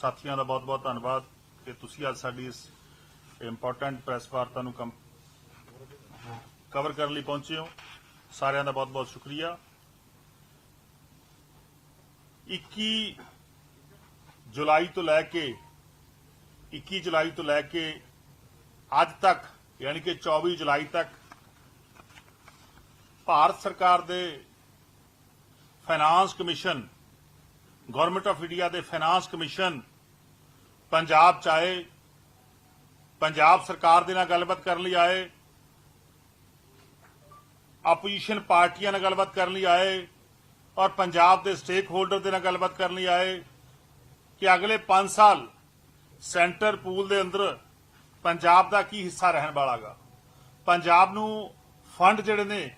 ਸਾਥੀਆਂ ਦਾ ਬਹੁਤ-ਬਹੁਤ ਧੰਨਵਾਦ ਕਿ ਤੁਸੀਂ ਅੱਜ ਸਾਡੀ ਇਸ ਇੰਪੋਰਟੈਂਟ ਪ੍ਰੈਸ ਵਾਰਤਾ ਨੂੰ ਕਵਰ ਕਰਨ ਲਈ ਪਹੁੰਚੇ ਹੋ। ਸਾਰਿਆਂ ਦਾ ਬਹੁਤ-ਬਹੁਤ ਸ਼ੁਕਰੀਆ। 21 ਜੁਲਾਈ ਤੋਂ ਲੈ ਕੇ 21 ਜੁਲਾਈ ਤੋਂ ਲੈ ਕੇ ਅੱਜ ਤੱਕ, ਯਾਨੀ ਕਿ 24 ਜੁਲਾਈ ਤੱਕ ਭਾਰਤ ਸਰਕਾਰ ਦੇ finance commission government of India ਦੇ ਫਾਈਨਾਂਸ ਕਮਿਸ਼ਨ ਪੰਜਾਬ ਚ ਆਏ, ਪੰਜਾਬ ਸਰਕਾਰ ਦੇ ਨਾਲ ਗੱਲਬਾਤ ਕਰਨ ਲਈ ਆਏ, ਆਪੋਜੀਸ਼ਨ ਪਾਰਟੀਆਂ ਨਾਲ ਗੱਲਬਾਤ ਕਰਨ ਲਈ ਆਏ ਔਰ ਪੰਜਾਬ ਦੇ ਸਟੇਕ ਹੋਲਡਰ ਦੇ ਨਾਲ ਗੱਲਬਾਤ ਕਰਨ ਲਈ ਆਏ ਕਿ ਅਗਲੇ 5 ਸਾਲ ਸੈਂਟਰ ਪੂਲ ਦੇ ਅੰਦਰ ਪੰਜਾਬ ਦਾ ਕੀ ਹਿੱਸਾ ਰਹਿਣ ਵਾਲਾਗਾ ਪੰਜਾਬ ਨੂੰ ਫੰਡ ਜਿਹੜੇ ਨੇ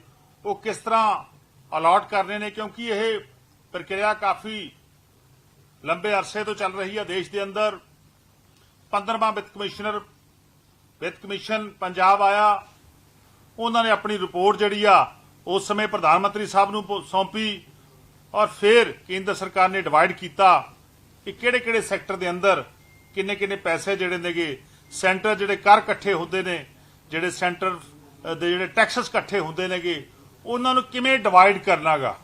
ਉਹ ਕਿਸ ਤਰ੍ਹਾਂ ਅਲਾਟ ਕਰਨੇ ਨੇ? ਕਿਉਂਕਿ ਇਹ ਪ੍ਰਕਿਰਿਆ ਕਾਫੀ ਲੰਬੇ ਅਰਸੇ ਤੋਂ ਚੱਲ ਰਹੀ ਹੈ ਦੇਸ਼ ਦੇ ਅੰਦਰ। 15ਵਾਂ ਵਿੱਤ ਕਮਿਸ਼ਨਰ, ਵਿੱਤ ਕਮਿਸ਼ਨ ਪੰਜਾਬ ਆਇਆ। ਉਹਨਾਂ ਨੇ ਆਪਣੀ ਰਿਪੋਰਟ ਜਿਹੜੀ ਆ, ਉਸ ਸਮੇਂ ਪ੍ਰਧਾਨ ਮੰਤਰੀ ਸਾਹਿਬ ਨੂੰ ਸੌਂਪੀ ਔਰ ਫਿਰ ਕੇਂਦਰ ਸਰਕਾਰ ਨੇ ਡਿਵਾਈਡ ਕੀਤਾ ਕਿ ਕਿਹੜੇ-ਕਿਹੜੇ ਸੈਕਟਰ ਦੇ ਅੰਦਰ ਕਿੰਨੇ-ਕਿੰਨੇ ਪੈਸੇ ਜਿਹੜੇ ਨੇਗੇ, ਸੈਂਟਰ ਜਿਹੜੇ ਕਰ ਇਕੱਠੇ ਹੁੰਦੇ ਨੇ, ਜਿਹੜੇ ਸੈਂਟਰ ਦੇ ਜਿਹੜੇ ਟੈਕਸਸ ਇਕੱਠੇ ਹੁੰਦੇ ਨੇਗੇ, ਉਹਨਾਂ ਨੂੰ ਕਿਵੇਂ ਡਿਵਾਈਡ ਕਰਨਾਗਾ?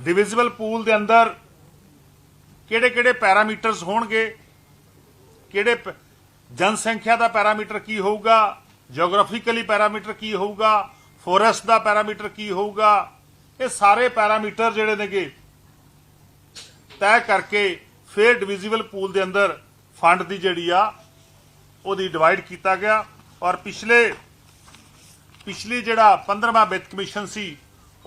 ਡਿਵਿਜ਼ੀਬਲ ਪੂਲ ਦੇ ਅੰਦਰ ਕਿਹੜੇ-ਕਿਹੜੇ ਪੈਰਾਮੀਟਰਸ ਹੋਣਗੇ? ਕਿਹੜੇ ਪ- ਜਨਸੰਖਿਆ ਦਾ ਪੈਰਾਮੀਟਰ ਕੀ ਹੋਊਗਾ? ਜੀਓਗ੍ਰਾਫਿਕਲੀ ਪੈਰਾਮੀਟਰ ਕੀ ਹੋਊਗਾ? ਫੋਰੈਸਟ ਦਾ ਪੈਰਾਮੀਟਰ ਕੀ ਹੋਊਗਾ? ਇਹ ਸਾਰੇ ਪੈਰਾਮੀਟਰ ਜਿਹੜੇ ਨੇਗੇ, ਤੈਅ ਕਰਕੇ ਫਿਰ ਡਿਵੀਜ਼ੀਬਲ ਪੂਲ ਦੇ ਅੰਦਰ ਫੰਡ ਦੀ ਜਿਹੜੀ ਆ, ਉਹਦੀ ਡਿਵਾਈਡ ਕੀਤਾ ਗਿਆ। ਔਰ ਪਿਛਲੇ, ਪਿਛਲੀ ਜਿਹੜਾ 15ਵਾਂ ਵਿੱਤ ਕਮਿਸ਼ਨ ਸੀ,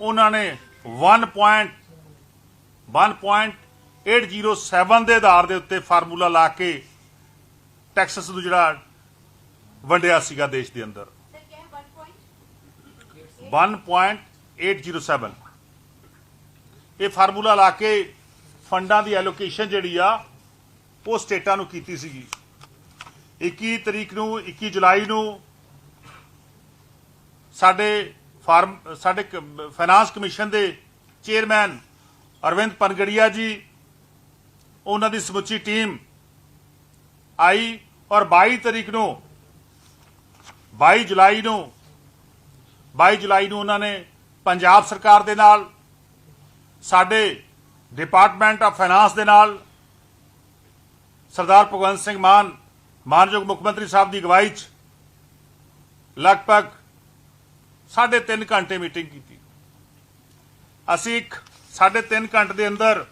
ਉਹਨਾਂ ਨੇ 1.1.807 ਦੇ ਆਧਾਰ ਦੇ ਉੱਤੇ ਫਾਰਮੂਲਾ ਲਾ ਕੇ ਟੈਕਸਸ ਨੂੰ ਜਿਹੜਾ ਵੰਡਿਆ ਸੀਗਾ ਦੇਸ਼ ਦੇ ਅੰਦਰ। 1.807 ਇਹ ਫਾਰਮੂਲਾ ਲਾ ਕੇ ਫੰਡਾਂ ਦੀ ਐਲੋਕੇਸ਼ਨ ਜਿਹੜੀ ਆ, ਉਹ ਸਟੇਟਾਂ ਨੂੰ ਕੀਤੀ ਸੀਗੀ। 21 ਤਰੀਕ ਨੂੰ 21 ਜੁਲਾਈ ਨੂੰ ਸਾਡੇ ਫਾਰਮ, ਸਾਡੇ ਫਾਈਨਾਂਸ ਕਮਿਸ਼ਨ ਦੇ ਚੇਅਰਮੈਨ ਅਰਵਿੰਦ ਪਨਗੜੀਆ ਜੀ, ਉਹਨਾਂ ਦੀ ਸਮੁੱਚੀ ਟੀਮ ਆਈ। ਔਰ 22 ਤਰੀਕ ਨੂੰ 22 ਜੁਲਾਈ ਨੂੰ 22 ਜੁਲਾਈ ਨੂੰ ਉਹਨਾਂ ਨੇ ਪੰਜਾਬ ਸਰਕਾਰ ਦੇ ਨਾਲ, ਸਾਡੇ ਡਿਪਾਰਟਮੈਂਟ ਆਫ ਫਾਈਨਾਂਸ ਦੇ ਨਾਲ, ਸਰਦਾਰ ਭਗਵੰਤ ਸਿੰਘ ਮਾਨ, ਮਾਨਯੋਗ ਮੁੱਖ ਮੰਤਰੀ ਸਾਹਿਬ ਦੀ ਅਗਵਾਈ 'ਚ ਲਗਭਗ ਸਾਢੇ ਤਿੰਨ ਘੰਟੇ ਮੀਟਿੰਗ ਕੀਤੀ। ਅਸੀਂ ਇੱਕ ਸਾਢੇ ਤਿੰਨ ਘੰਟੇ ਦੇ ਅੰਦਰ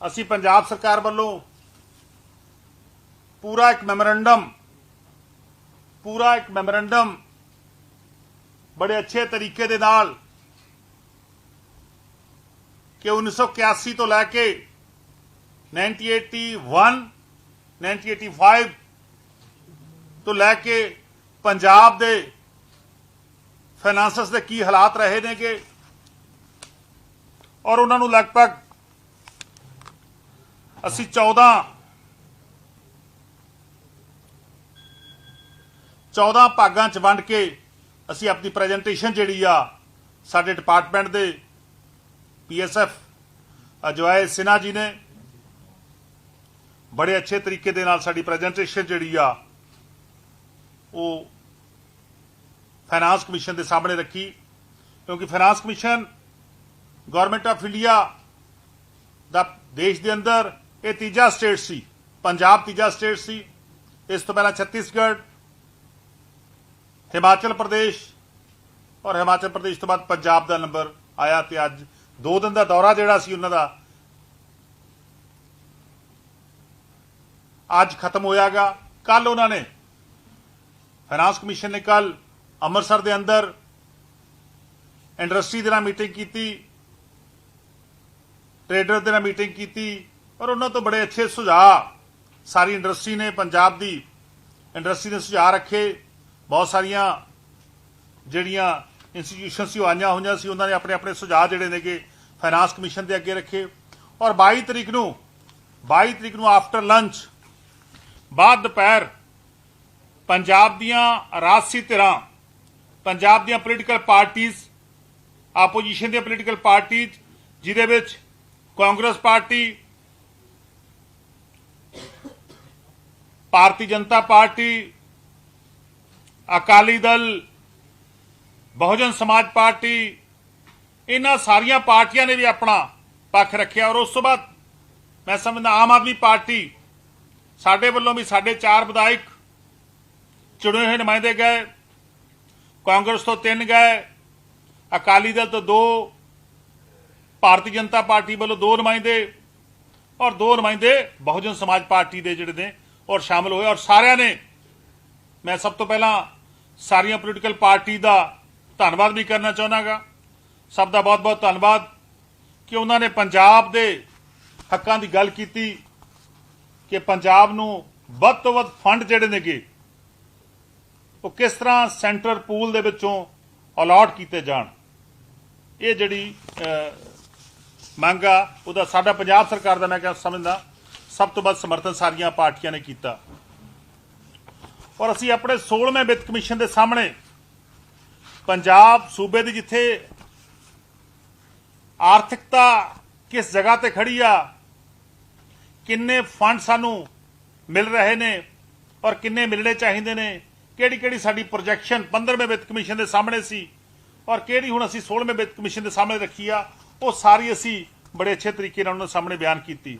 ਅਸੀਂ ਪੰਜਾਬ ਸਰਕਾਰ ਵੱਲੋਂ ਪੂਰਾ ਇੱਕ ਮੈਮੋਰੰਡਮ, ਪੂਰਾ ਇੱਕ ਮੈਮੋਰੰਡਮ ਬੜੇ ਅੱਛੇ ਤਰੀਕੇ ਦੇ ਨਾਲ ਕਿ 1981 ਤੋਂ ਲੈ ਕੇ 1981 1985 ਤੋਂ ਲੈ ਕੇ ਪੰਜਾਬ ਦੇ ਫਾਈਨਾਂਸਸ ਦੇ ਕੀ ਹਾਲਾਤ ਰਹੇ ਨੇਗੇ ਔਰ ਉਹਨਾਂ ਨੂੰ ਲਗਭਗ ਅਸੀਂ 14 14 ਭਾਗਾਂ ਚ ਵੰਡ ਕੇ ਅਸੀਂ ਆਪਣੀ ਪ੍ਰੈਜੈਂਟੇਸ਼ਨ ਜਿਹੜੀ ਆ ਸਾਡੇ ਡਿਪਾਰਟਮੈਂਟ ਦੇ ਪੀਐਸਐਫ ਅਜਵਾਏ ਸਿਨਾ ਜੀ ਨੇ ਬੜੇ ਅੱਛੇ ਤਰੀਕੇ ਦੇ ਨਾਲ ਸਾਡੀ ਪ੍ਰੈਜੈਂਟੇਸ਼ਨ ਜਿਹੜੀ ਆ ਉਹ ਫਾਈਨਾਂਸ ਕਮਿਸ਼ਨ ਦੇ ਸਾਹਮਣੇ ਰੱਖੀ, ਕਿਉਂਕਿ finance commission government of India ਦਾ ਦੇਸ਼ ਦੇ ਅੰਦਰ ਇਹ ਤੀਜਾ ਸਟੇਟ ਸੀ, ਪੰਜਾਬ ਤੀਜਾ ਸਟੇਟ ਸੀ, ਇਸ ਤੋਂ ਪਹਿਲਾਂ ਛੱਤੀਸਗੜ੍ਹ ਹਿਮਾਚਲ ਪ੍ਰਦੇਸ਼। ਔਰ ਹਿਮਾਚਲ ਪ੍ਰਦੇਸ਼ ਤੋਂ ਬਾਅਦ ਪੰਜਾਬ ਦਾ ਨੰਬਰ ਆਇਆ ਤੇ ਅੱਜ ਦੋ ਦਿਨ ਦਾ ਦੌਰਾ ਜਿਹੜਾ ਸੀ ਉਹਨਾਂ ਦਾ, ਅੱਜ ਖਤਮ ਹੋਇਆਗਾ ਕੱਲ ਉਹਨਾਂ ਨੇ ਫਾਈਨਾਂਸ ਕਮਿਸ਼ਨ ਨੇ ਕੱਲ ਅੰਮ੍ਰਿਤਸਰ ਦੇ ਅੰਦਰ ਇੰਡਸਟਰੀ ਦੇ ਨਾਲ ਮੀਟਿੰਗ ਕੀਤੀ ਟ੍ਰੇਡਰ ਦੇ ਨਾਲ ਮੀਟਿੰਗ ਕੀਤੀ ਔਰ ਉਹਨਾਂ ਤੋਂ ਬੜੇ ਅੱਛੇ ਸੁਝਾਅ ਸਾਰੀ ਇੰਡਸਟਰੀ ਨੇ, ਪੰਜਾਬ ਦੀ ਇੰਡਸਟਰੀ ਨੇ ਸੁਝਾਅ ਰੱਖੇ। ਬਹੁਤ ਸਾਰੀਆਂ ਜਿਹੜੀਆਂ ਇੰਸਟੀਟਿਊਸ਼ਨ ਸੀ, ਉਹ ਆਈਆਂ ਹੋਈਆਂ ਸੀ, ਉਹਨਾਂ ਨੇ ਆਪਣੇ ਆਪਣੇ ਸੁਝਾਅ ਜਿਹੜੇ ਨੇਗੇ ਫਾਈਨਾਂਸ ਕਮਿਸ਼ਨ ਦੇ ਅੱਗੇ ਰੱਖੇ। ਔਰ 22 ਤਰੀਕ ਨੂੰ 22 ਤਰੀਕ ਨੂੰ ਆਫਟਰ ਲੰਚ ਬਾਅਦ ਦੁਪਹਿਰ, ਪੰਜਾਬ ਦੀਆਂ ਰਾਜਸੀ ਧਿਰਾਂ, ਪੰਜਾਬ ਦੀਆਂ ਪੋਲੀਟੀਕਲ ਪਾਰਟੀਆਂ ਆਪੋਜੀਸ਼ਨ ਦੀਆਂ ਪੋਲੀਟੀਕਲ ਪਾਰਟੀਆਂ ਜਿਹਦੇ ਵਿੱਚ Congress party, Bharatiya Janata party Akali Dal, Bahujan Samaj party, ਇਹਨਾਂ ਸਾਰੀਆਂ ਪਾਰਟੀਆਂ ਨੇ ਵੀ ਆਪਣਾ ਪੱਖ ਰੱਖਿਆ ਔਰ ਉਸ ਤੋਂ ਬਾਅਦ ਮੈਂ ਸਮਝਦਾ ਆਮ ਆਦਮੀ ਪਾਰਟੀ ਸਾਡੇ ਵੱਲੋਂ ਵੀ ਸਾਡੇ ਚਾਰ ਵਿਧਾਇਕ ਚੁਣੇ ਹੋਏ ਨੁਮਾਇੰਦੇ ਗਏ, ਕਾਂਗਰਸ ਤੋਂ ਤਿੰਨ ਗਏ, ਅਕਾਲੀ ਦਲ ਤੋਂ ਦੋ, ਭਾਰਤੀ ਜਨਤਾ ਪਾਰਟੀ ਵੱਲੋਂ ਦੋ ਨੁਮਾਇੰਦੇ ਔਰ ਦੋ ਨੁਮਾਇੰਦੇ ਬਹੁਜਨ ਸਮਾਜ ਪਾਰਟੀ ਦੇ ਜਿਹੜੇ ਨੇ ਔਰ ਸ਼ਾਮਲ ਹੋਏ ਔਰ ਸਾਰਿਆਂ ਨੇ ਮੈਂ ਸਭ ਤੋਂ ਪਹਿਲਾਂ ਸਾਰੀਆਂ ਪੋਲੀਟੀਕਲ ਪਾਰਟੀ ਦਾ ਧੰਨਵਾਦ ਵੀ ਕਰਨਾ ਚਾਹੁੰਦਾਗਾ। ਸਭ ਦਾ ਬਹੁਤ-ਬਹੁਤ ਧੰਨਵਾਦ ਕਿ ਉਹਨਾਂ ਨੇ ਪੰਜਾਬ ਦੇ ਹੱਕਾਂ ਦੀ ਗੱਲ ਕੀਤੀ ਕਿ ਪੰਜਾਬ ਨੂੰ ਵੱਧ ਤੋਂ ਵੱਧ ਫੰਡ ਜਿਹੜੇ ਨੇਗੇ, ਉਹ ਕਿਸ ਤਰ੍ਹਾਂ ਸੈਂਟਰ ਪੂਲ ਦੇ ਵਿੱਚੋਂ ਅਲਾਟ ਕੀਤੇ ਜਾਣ। ਇਹ ਜਿਹੜੀ ਮੰਗ ਆ, ਉਹਦਾ ਸਾਡਾ ਪੰਜਾਬ ਸਰਕਾਰ ਦਾ ਮੈਂ ਕਿਹਾ ਸਮਝਦਾ, ਸਭ ਤੋਂ ਵੱਧ ਸਮਰਥਨ ਸਾਰੀਆਂ ਪਾਰਟੀਆਂ ਨੇ ਕੀਤਾ। ਔਰ ਅਸੀਂ ਆਪਣੇ 16ਵੇਂ ਵਿੱਤ ਕਮਿਸ਼ਨ ਦੇ ਸਾਹਮਣੇ ਪੰਜਾਬ ਸੂਬੇ ਦੀ ਜਿੱਥੇ ਆਰਥਿਕਤਾ ਕਿਸ ਜਗ੍ਹਾ ਤੇ ਖੜੀ ਆ, ਕਿੰਨੇ ਫੰਡ ਸਾਨੂੰ ਮਿਲ ਰਹੇ ਨੇ ਔਰ ਕਿੰਨੇ ਮਿਲਣੇ ਚਾਹੀਦੇ ਨੇ ਕਿਹੜੀ ਕਿਹੜੀ ਸਾਡੀ ਪ੍ਰੋਜੈਕਸ਼ਨ 15ਵੇਂ ਵਿੱਤ ਕਮਿਸ਼ਨ ਦੇ ਸਾਹਮਣੇ ਸੀ ਔਰ ਕਿਹੜੀ ਹੁਣ ਅਸੀਂ 16ਵੇਂ ਵਿੱਤ ਕਮਿਸ਼ਨ ਦੇ ਸਾਹਮਣੇ ਰੱਖੀ ਆ, ਉਹ ਸਾਰੀ ਅਸੀਂ ਬੜੇ ਅੱਛੇ ਤਰੀਕੇ ਨਾਲ ਉਹਨਾਂ ਸਾਹਮਣੇ ਬਿਆਨ ਕੀਤੀ।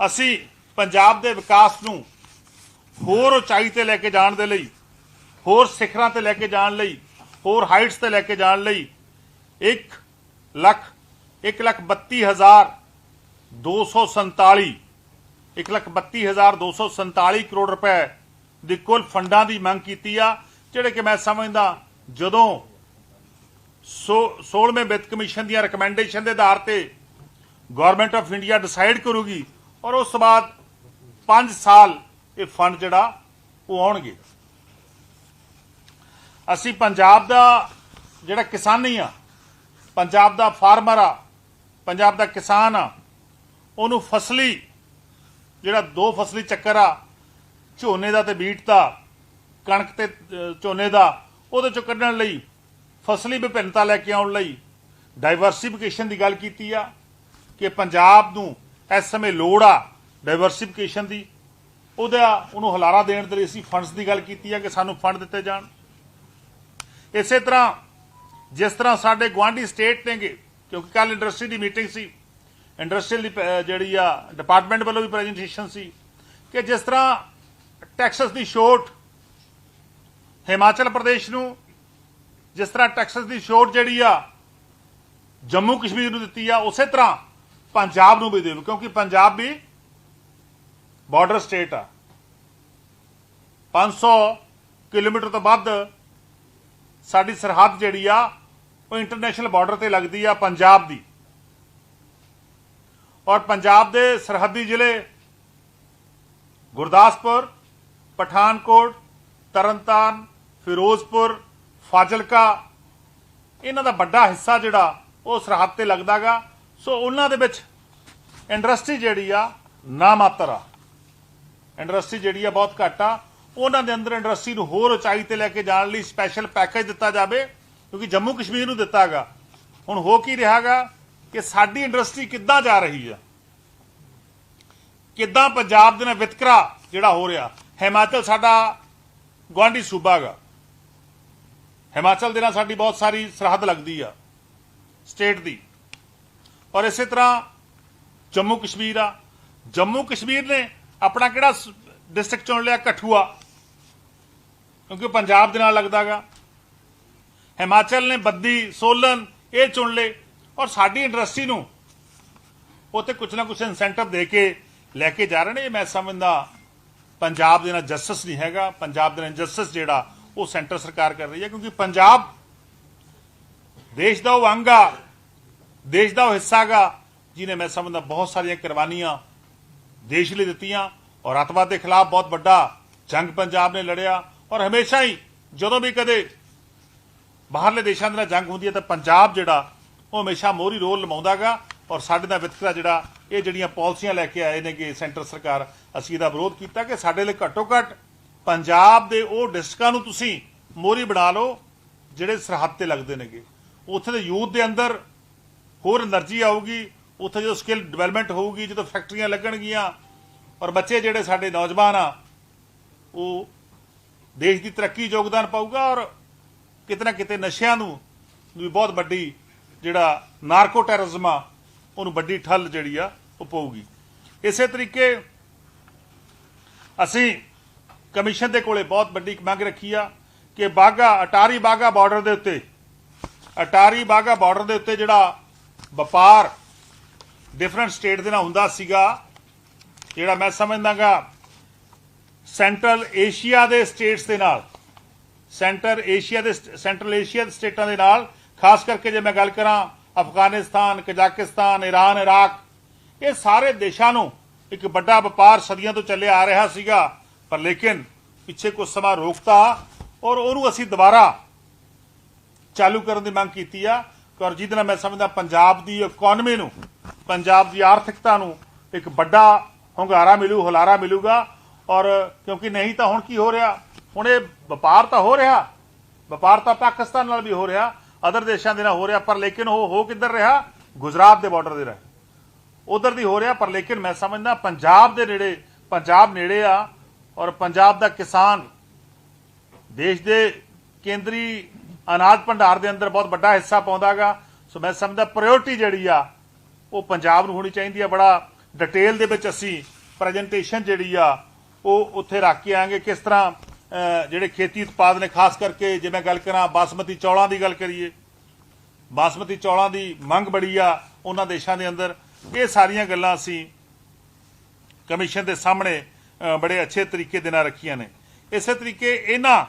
ਅਸੀਂ ਪੰਜਾਬ ਦੇ ਵਿਕਾਸ ਨੂੰ ਹੋਰ ਉਚਾਈ ਤੇ ਲੈ ਕੇ ਜਾਣ ਦੇ ਲਈ, ਹੋਰ ਸਿਖਰਾਂ ਤੇ ਲੈ ਕੇ ਜਾਣ ਲਈ, ਹੋਰ ਹਾਈਟਸ ਤੇ ਲੈ ਕੇ ਜਾਣ ਲਈ 1 ਲੱਖ 1 ਲੱਖ 32 ਹਜ਼ਾਰ 247 1 ਲੱਖ 32 ਹਜ਼ਾਰ 247 ਕਰੋੜ ਰੁਪਏ ਦੀ ਕੁੱਲ ਫੰਡਾਂ ਦੀ ਮੰਗ ਕੀਤੀ ਆ, ਜਿਹੜੇ ਕਿ ਮੈਂ ਸਮਝਦਾ ਜਦੋਂ 16ਵੇਂ ਵਿੱਤ ਕਮਿਸ਼ਨ ਦੀਆਂ ਰეკਮੈਂਡੇਸ਼ਨ ਦੇ ਆਧਾਰ ਤੇ ਗਵਰਨਮੈਂਟ ਆਫ ਇੰਡੀਆ ਡਿਸਾਈਡ ਕਰੂਗੀ ਔਰ ਉਸ ਤੋਂ ਬਾਅਦ 5 ਸਾਲ ਇਹ ਫੰਡ ਜਿਹੜਾ ਉਹ ਆਉਣਗੇ। ਅਸੀਂ ਪੰਜਾਬ ਦਾ ਜਿਹੜਾ ਕਿਸਾਨੀ ਆ, ਪੰਜਾਬ ਦਾ ਫਾਰਮਰ ਆ, ਪੰਜਾਬ ਦਾ ਕਿਸਾਨ ਆ, ਉਹਨੂੰ ਫਸਲੀ ਜਿਹੜਾ ਦੋ ਫਸਲੀ ਚੱਕਰ ਆ, ਝੋਨੇ ਦਾ ਤੇ ਬੀਟ ਦਾ, ਕਣਕ ਤੇ ਝੋਨੇ ਦਾ, ਉਹਦੇ ਚੋਂ ਕੱਢਣ ਲਈ ਫਸਲੀ ਵਿਭਿੰਨਤਾ ਲੈ ਕੇ ਆਉਣ ਲਈ ਡਾਈਵਰਸਿਫਿਕੇਸ਼ਨ ਦੀ ਗੱਲ ਕੀਤੀ ਆ ਕਿ ਪੰਜਾਬ ਨੂੰ ਇਸ ਸਮੇਂ ਲੋੜ ਆ ਡਾਈਵਰਸਿਫਿਕੇਸ਼ਨ ਦੀ। ਉਹਦਾ ਉਹਨੂੰ ਹਲਾਰਾ ਦੇਣ ਦੇ ਲਈ ਅਸੀਂ ਫੰਡਸ ਦੀ ਗੱਲ ਕੀਤੀ ਹੈ ਕਿ ਸਾਨੂੰ ਫੰਡ ਦਿੱਤੇ ਜਾਣ। ਇਸੇ ਤਰ੍ਹਾਂ, ਜਿਸ ਤਰ੍ਹਾਂ ਸਾਡੇ ਗਵਾਂਢੀ ਸਟੇਟ ਨੇਗੇ, ਕਿਉਂਕਿ ਕੱਲ ਇੰਡਸਟਰੀ ਦੀ ਮੀਟਿੰਗ ਸੀ ਇੰਡਸਟਰੀਅਲ ਦੀ ਜਿਹੜੀ ਆ ਡਿਪਾਰਟਮੈਂਟ ਵੱਲੋਂ ਵੀ ਪ੍ਰੈਜੈਂਟੇਸ਼ਨ ਸੀ, ਕਿ ਜਿਸ ਤਰ੍ਹਾਂ ਟੈਕਸਸ ਦੀ ਛੋਟ ਹਿਮਾਚਲ ਪ੍ਰਦੇਸ਼ ਨੂੰ, ਜਿਸ ਤਰ੍ਹਾਂ ਟੈਕਸਸ ਦੀ ਛੋਟ ਜਿਹੜੀ ਆ, ਜੰਮੂ ਕਸ਼ਮੀਰ ਨੂੰ ਦਿੱਤੀ ਆ, ਉਸੇ ਤਰ੍ਹਾਂ ਪੰਜਾਬ ਨੂੰ ਵੀ ਦੇਣ ਕਿਉਂਕਿ ਪੰਜਾਬ ਵੀ ਬਾਰਡਰ ਸਟੇਟ ਆ। 500 ਕਿਲੋਮੀਟਰ ਤੋਂ ਵੱਧ ਸਾਡੀ ਸਰਹੱਦ ਜਿਹੜੀ ਆ, ਉਹ ਇੰਟਰਨੈਸ਼ਨਲ ਬਾਰਡਰ ਤੇ ਲੱਗਦੀ ਆ ਪੰਜਾਬ ਦੀ। ਔਰ ਪੰਜਾਬ ਦੇ ਸਰਹੱਦੀ ਜ਼ਿਲ੍ਹੇ ਗੁਰਦਾਸਪੁਰ, ਪਠਾਨਕੋਟ, ਤਰਨਤਾਰਨ, ਫਿਰੋਜ਼ਪੁਰ, ਫਾਜ਼ਿਲਕਾ, ਇਹਨਾਂ ਦਾ ਵੱਡਾ ਹਿੱਸਾ ਜਿਹੜਾ, ਉਹ ਸਰਹੱਦ ਤੇ ਲੱਗਦਾਗਾ। ਸੋ ਉਹਨਾਂ ਦੇ ਵਿੱਚ ਇੰਡਸਟਰੀ ਜਿਹੜੀ ਆ ਨਾ ਮਾਤਰ ਆ। ਇੰਡਸਟਰੀ ਜਿਹੜੀ ਆ ਬਹੁਤ ਘੱਟ ਆ। ਉਹਨਾਂ ਦੇ ਅੰਦਰ ਇੰਡਸਟਰੀ ਨੂੰ ਹੋਰ ਉਚਾਈ ਤੇ ਲੈ ਕੇ ਜਾਣ ਲਈ ਸਪੈਸ਼ਲ ਪੈਕੇਜ ਦਿੱਤਾ ਜਾਵੇ, ਕਿਉਂਕਿ ਜੰਮੂ ਕਸ਼ਮੀਰ ਨੂੰ ਦਿੱਤਾਗਾ ਹੁਣ ਹੋ ਕੀ ਰਿਹਾਗਾ ਕਿ ਸਾਡੀ ਇੰਡਸਟਰੀ ਕਿੱਦਾਂ ਜਾ ਰਹੀ ਆ? ਕਿੱਦਾਂ ਪੰਜਾਬ ਦੇ ਨਾਲ ਵਿਤਕਰਾ ਜਿਹੜਾ ਹੋ ਰਿਹਾ? ਹਿਮਾਚਲ ਸਾਡਾ ਗਵਾਂਢੀ ਸੂਬਾਗਾ ਹਿਮਾਚਲ ਦੇ ਨਾਲ ਸਾਡੀ ਬਹੁਤ ਸਾਰੀ ਸਰਹੱਦ ਲੱਗਦੀ ਆ ਸਟੇਟ ਦੀ। ਔਰ ਇਸੇ ਤਰ੍ਹਾਂ ਜੰਮੂ ਕਸ਼ਮੀਰ ਆ। ਜੰਮੂ ਕਸ਼ਮੀਰ ਨੇ ਆਪਣਾ ਕਿਹੜਾ ਡਿਸਟ੍ਰਿਕਟ ਚੁਣ ਲਿਆ? ਕਠੂਆ। ਕਿਉਂਕਿ ਉਹ ਪੰਜਾਬ ਦੇ ਨਾਲ ਲੱਗਦਾਗਾ ਹਿਮਾਚਲ ਨੇ ਬੱਦੀ, ਸੋਲਨ, ਇਹ ਚੁਣ ਲਏ। ਔਰ ਸਾਡੀ ਇੰਡਸਟਰੀ ਨੂੰ ਉੱਥੇ ਕੁਝ ਨਾ ਕੁਝ ਇਨਸੈਂਟਿਵ ਦੇ ਕੇ ਲੈ ਕੇ ਜਾ ਰਹੇ ਨੇ। ਇਹ ਮੈਂ ਸਮਝਦਾ ਪੰਜਾਬ ਦੇ ਨਾਲ ਜਸਟਿਸ ਨਹੀਂ ਹੈਗਾ। ਪੰਜਾਬ ਦੇ ਨਾਲ ਜਸਟਿਸ ਜਿਹੜਾ, ਉਹ ਸੈਂਟਰ ਸਰਕਾਰ ਕਰ ਰਹੀ ਹੈ। ਕਿਉਂਕਿ ਪੰਜਾਬ ਦੇਸ਼ ਦਾ ਉਹ ਅੰਗ ਆ, ਦੇਸ਼ ਦਾ ਉਹ ਹਿੱਸਾ ਗਾ ਜਿਹਨੇ ਮੈਂ ਸਮਝਦਾ ਬਹੁਤ ਸਾਰੀਆਂ ਕੁਰਬਾਨੀਆਂ ਦੇਸ਼ ਲਈ ਦਿੱਤੀਆਂ ਔਰ ਅਤਵਾਦ ਦੇ ਖਿਲਾਫ ਬਹੁਤ ਵੱਡਾ ਜੰਗ ਪੰਜਾਬ ਨੇ ਲੜਿਆ ਔਰ ਹਮੇਸ਼ਾ ਹੀ ਜਦੋਂ ਵੀ ਕਦੇ ਬਾਹਰਲੇ ਦੇਸ਼ਾਂ ਦੇ ਨਾਲ ਜੰਗ ਹੁੰਦੀ ਹੈ ਤਾਂ ਪੰਜਾਬ ਜਿਹੜਾ, ਉਹ ਹਮੇਸ਼ਾ ਮੋਹਰੀ ਰੋਲ ਲਮਾਉਂਦਾਗਾ ਔਰ ਸਾਡੇ ਦਾ ਵਿਤਕਰਾ ਜਿਹੜਾ, ਇਹ ਜਿਹੜੀਆਂ ਪਾਲਿਸੀਆਂ ਲੈ ਕੇ ਆਏ ਨੇ ਕਿ ਸੈਂਟਰ ਸਰਕਾਰ, ਅਸੀਂ ਇਹਦਾ ਵਿਰੋਧ ਕੀਤਾ ਕਿ ਸਾਡੇ ਲਈ ਘੱਟੋ ਘੱਟ ਪੰਜਾਬ ਦੇ ਉਹ ਡਿਸਟ੍ਰਿਕਾਂ ਨੂੰ ਤੁਸੀਂ ਮੋਰੀ ਬਣਾ ਲਓ ਜਿਹੜੇ ਸਰਹੱਦ ਤੇ ਲੱਗਦੇ ਨੇਗੇ। ਉੱਥੇ ਦੇ ਯੂਥ ਦੇ ਅੰਦਰ ਹੋਰ એનર્ਜੀ ਆਊਗੀ ਉੱਥੇ ਜਦੋਂ ਸਕਿੱਲ ਡਿਵੈਲਪਮੈਂਟ ਹੋਊਗੀ, ਜਦੋਂ ਫੈਕਟਰੀਆਂ ਲੱਗਣਗੀਆਂ, ਔਰ ਬੱਚੇ ਜਿਹੜੇ ਸਾਡੇ ਨੌਜਵਾਨ ਆ, ਉਹ ਦੇਸ਼ ਦੀ ਤਰੱਕੀ ਯੋਗਦਾਨ ਪਾਊਗਾ ਔਰ ਕਿਤੇ ਨਾ ਕਿਤੇ ਨਸ਼ਿਆਂ ਨੂੰ ਵੀ ਬਹੁਤ ਵੱਡੀ ਜਿਹੜਾ ਨਾਰਕੋ ਟੈਰਰਿਜ਼ਮ ਆ, ਉਹਨੂੰ ਵੱਡੀ ਠੱਲ ਜਿਹੜੀ ਆ, ਉਹ ਪਊਗੀ। ਇਸੇ ਤਰੀਕੇ ਅਸੀਂ ਕਮਿਸ਼ਨ ਦੇ ਕੋਲੇ ਬਹੁਤ ਵੱਡੀ ਮੰਗ ਰੱਖੀ ਆ ਕਿ ਬਾਗਾ ਅਟਾਰੀ ਬਾਗਾ ਬਾਰਡਰ ਦੇ ਉੱਤੇ ਅਟਾਰੀ ਬਾਗਾ ਬਾਰਡਰ ਦੇ ਉੱਤੇ ਜਿਹੜਾ ਵਪਾਰ ਡਿਫਰੈਂਟ ਸਟੇਟ ਦੇ ਨਾਲ ਹੁੰਦਾ ਸੀਗਾ। ਜਿਹੜਾ ਮੈਂ ਸਮਝਦਾਗਾ ਸੈਂਟਰਲ ਏਸ਼ੀਆ ਦੇ ਸਟੇਟਸ ਦੇ ਨਾਲ। ਸੈਂਟਰ ਏਸ਼ੀਆ ਦੇ ਸੈਂਟਰਲ ਏਸ਼ੀਆ ਦੇ ਸਟੇਟਾਂ ਦੇ ਨਾਲ, ਖਾਸ ਕਰਕੇ ਜੇ ਮੈਂ ਗੱਲ ਕਰਾਂ ਅਫਗਾਨਿਸਤਾਨ, ਕਜ਼ਾਕਿਸਤਾਨ ਈਰਾਨ ਇਰਾਕ, ਇਹ ਸਾਰੇ ਦੇਸ਼ਾਂ ਨੂੰ ਇੱਕ ਵੱਡਾ ਵਪਾਰ ਸਦੀਆਂ ਤੋਂ ਚੱਲਿਆ ਆ ਰਿਹਾ ਸੀਗਾ। ਪਰ ਲੇਕਿਨ ਪਿੱਛੇ ਕੁਝ ਸਮਾਂ ਰੋਕਤਾ ਔਰ ਉਹਨੂੰ ਅਸੀਂ ਦੁਬਾਰਾ ਚਾਲੂ ਕਰਨ ਦੀ ਮੰਗ ਕੀਤੀ ਆ। ਔਰ ਜਿਹਦੇ ਨਾਲ ਮੈਂ ਸਮਝਦਾ, ਪੰਜਾਬ ਦੀ ਇਕਨੋਮੀ ਨੂੰ ਪੰਜਾਬ ਦੀ ਆਰਥਿਕਤਾ ਨੂੰ ਇੱਕ ਵੱਡਾ ਹੁੰਗਾਰਾ ਮਿਲੂ, ਹੁਲਾਰਾ ਮਿਲੂਗਾ। ਔਰ ਕਿਉਂਕਿ ਨਹੀਂ ਤਾਂ ਹੁਣ ਕੀ ਹੋ ਰਿਹਾ? ਹੁਣ ਇਹ ਵਪਾਰ ਤਾਂ ਹੋ ਰਿਹਾ। ਵਪਾਰ ਤਾਂ ਪਾਕਿਸਤਾਨ ਨਾਲ ਵੀ ਹੋ ਰਿਹਾ, ਅਦਰ ਦੇਸ਼ਾਂ ਦੇ ਨਾਲ ਹੋ ਰਿਹਾ, ਪਰ ਲੇਕਿਨ ਉਹ ਹੋ ਕਿੱਧਰ ਰਿਹਾ? ਗੁਜਰਾਤ ਦੇ ਬਾਰਡਰ ਦੇ ਰਹੇ। ਉਧਰ ਦੀ ਹੋ ਰਿਹਾ, ਪਰ ਲੇਕਿਨ ਮੈਂ ਸਮਝਦਾ ਪੰਜਾਬ ਦੇ ਨੇੜੇ, ਪੰਜਾਬ ਨੇੜੇ ਆ, ਔਰ ਪੰਜਾਬ ਦਾ ਕਿਸਾਨ ਦੇਸ਼ ਦੇ ਕੇਂਦਰੀ ਅਨਾਜ ਭੰਡਾਰ ਦੇ ਅੰਦਰ ਬਹੁਤ ਵੱਡਾ ਹਿੱਸਾ ਪਾਉਂਦਾਗਾ। ਸੋ ਮੈਂ ਸਮਝਦਾ ਪ੍ਰਾਇੋਰਟੀ ਜਿਹੜੀ ਆ ਉਹ ਪੰਜਾਬ ਨੂੰ ਹੋਣੀ ਚਾਹੀਦੀ ਆ। ਬੜਾ ਡਿਟੇਲ ਦੇ ਵਿੱਚ ਅਸੀਂ ਪ੍ਰੈਜੈਂਟੇਸ਼ਨ ਜਿਹੜੀ ਆ, ਉਹ ਉੱਥੇ ਰੱਖ ਕੇ ਆਵਾਂਗੇ। ਕਿਸ ਤਰ੍ਹਾਂ ਜਿਹੜੇ ਖੇਤੀ ਉਤਪਾਦ ਨੇ, ਖਾਸ ਕਰਕੇ ਜੇ ਮੈਂ ਗੱਲ ਕਰਾਂ ਬਾਸਮਤੀ ਚੌਲਾਂ ਦੀ ਗੱਲ ਕਰੀਏ, ਬਾਸਮਤੀ ਚੌਲਾਂ ਦੀ ਮੰਗ ਬੜੀ ਆ ਉਹਨਾਂ ਦੇਸ਼ਾਂ ਦੇ ਅੰਦਰ। ਇਹ ਸਾਰੀਆਂ ਗੱਲਾਂ ਅਸੀਂ ਕਮਿਸ਼ਨ ਦੇ ਸਾਹਮਣੇ ਬੜੇ ਅੱਛੇ ਤਰੀਕੇ ਦੇ ਨਾਲ ਰੱਖੀਆਂ ਨੇ। ਇਸੇ ਤਰੀਕੇ ਇਹਨਾਂ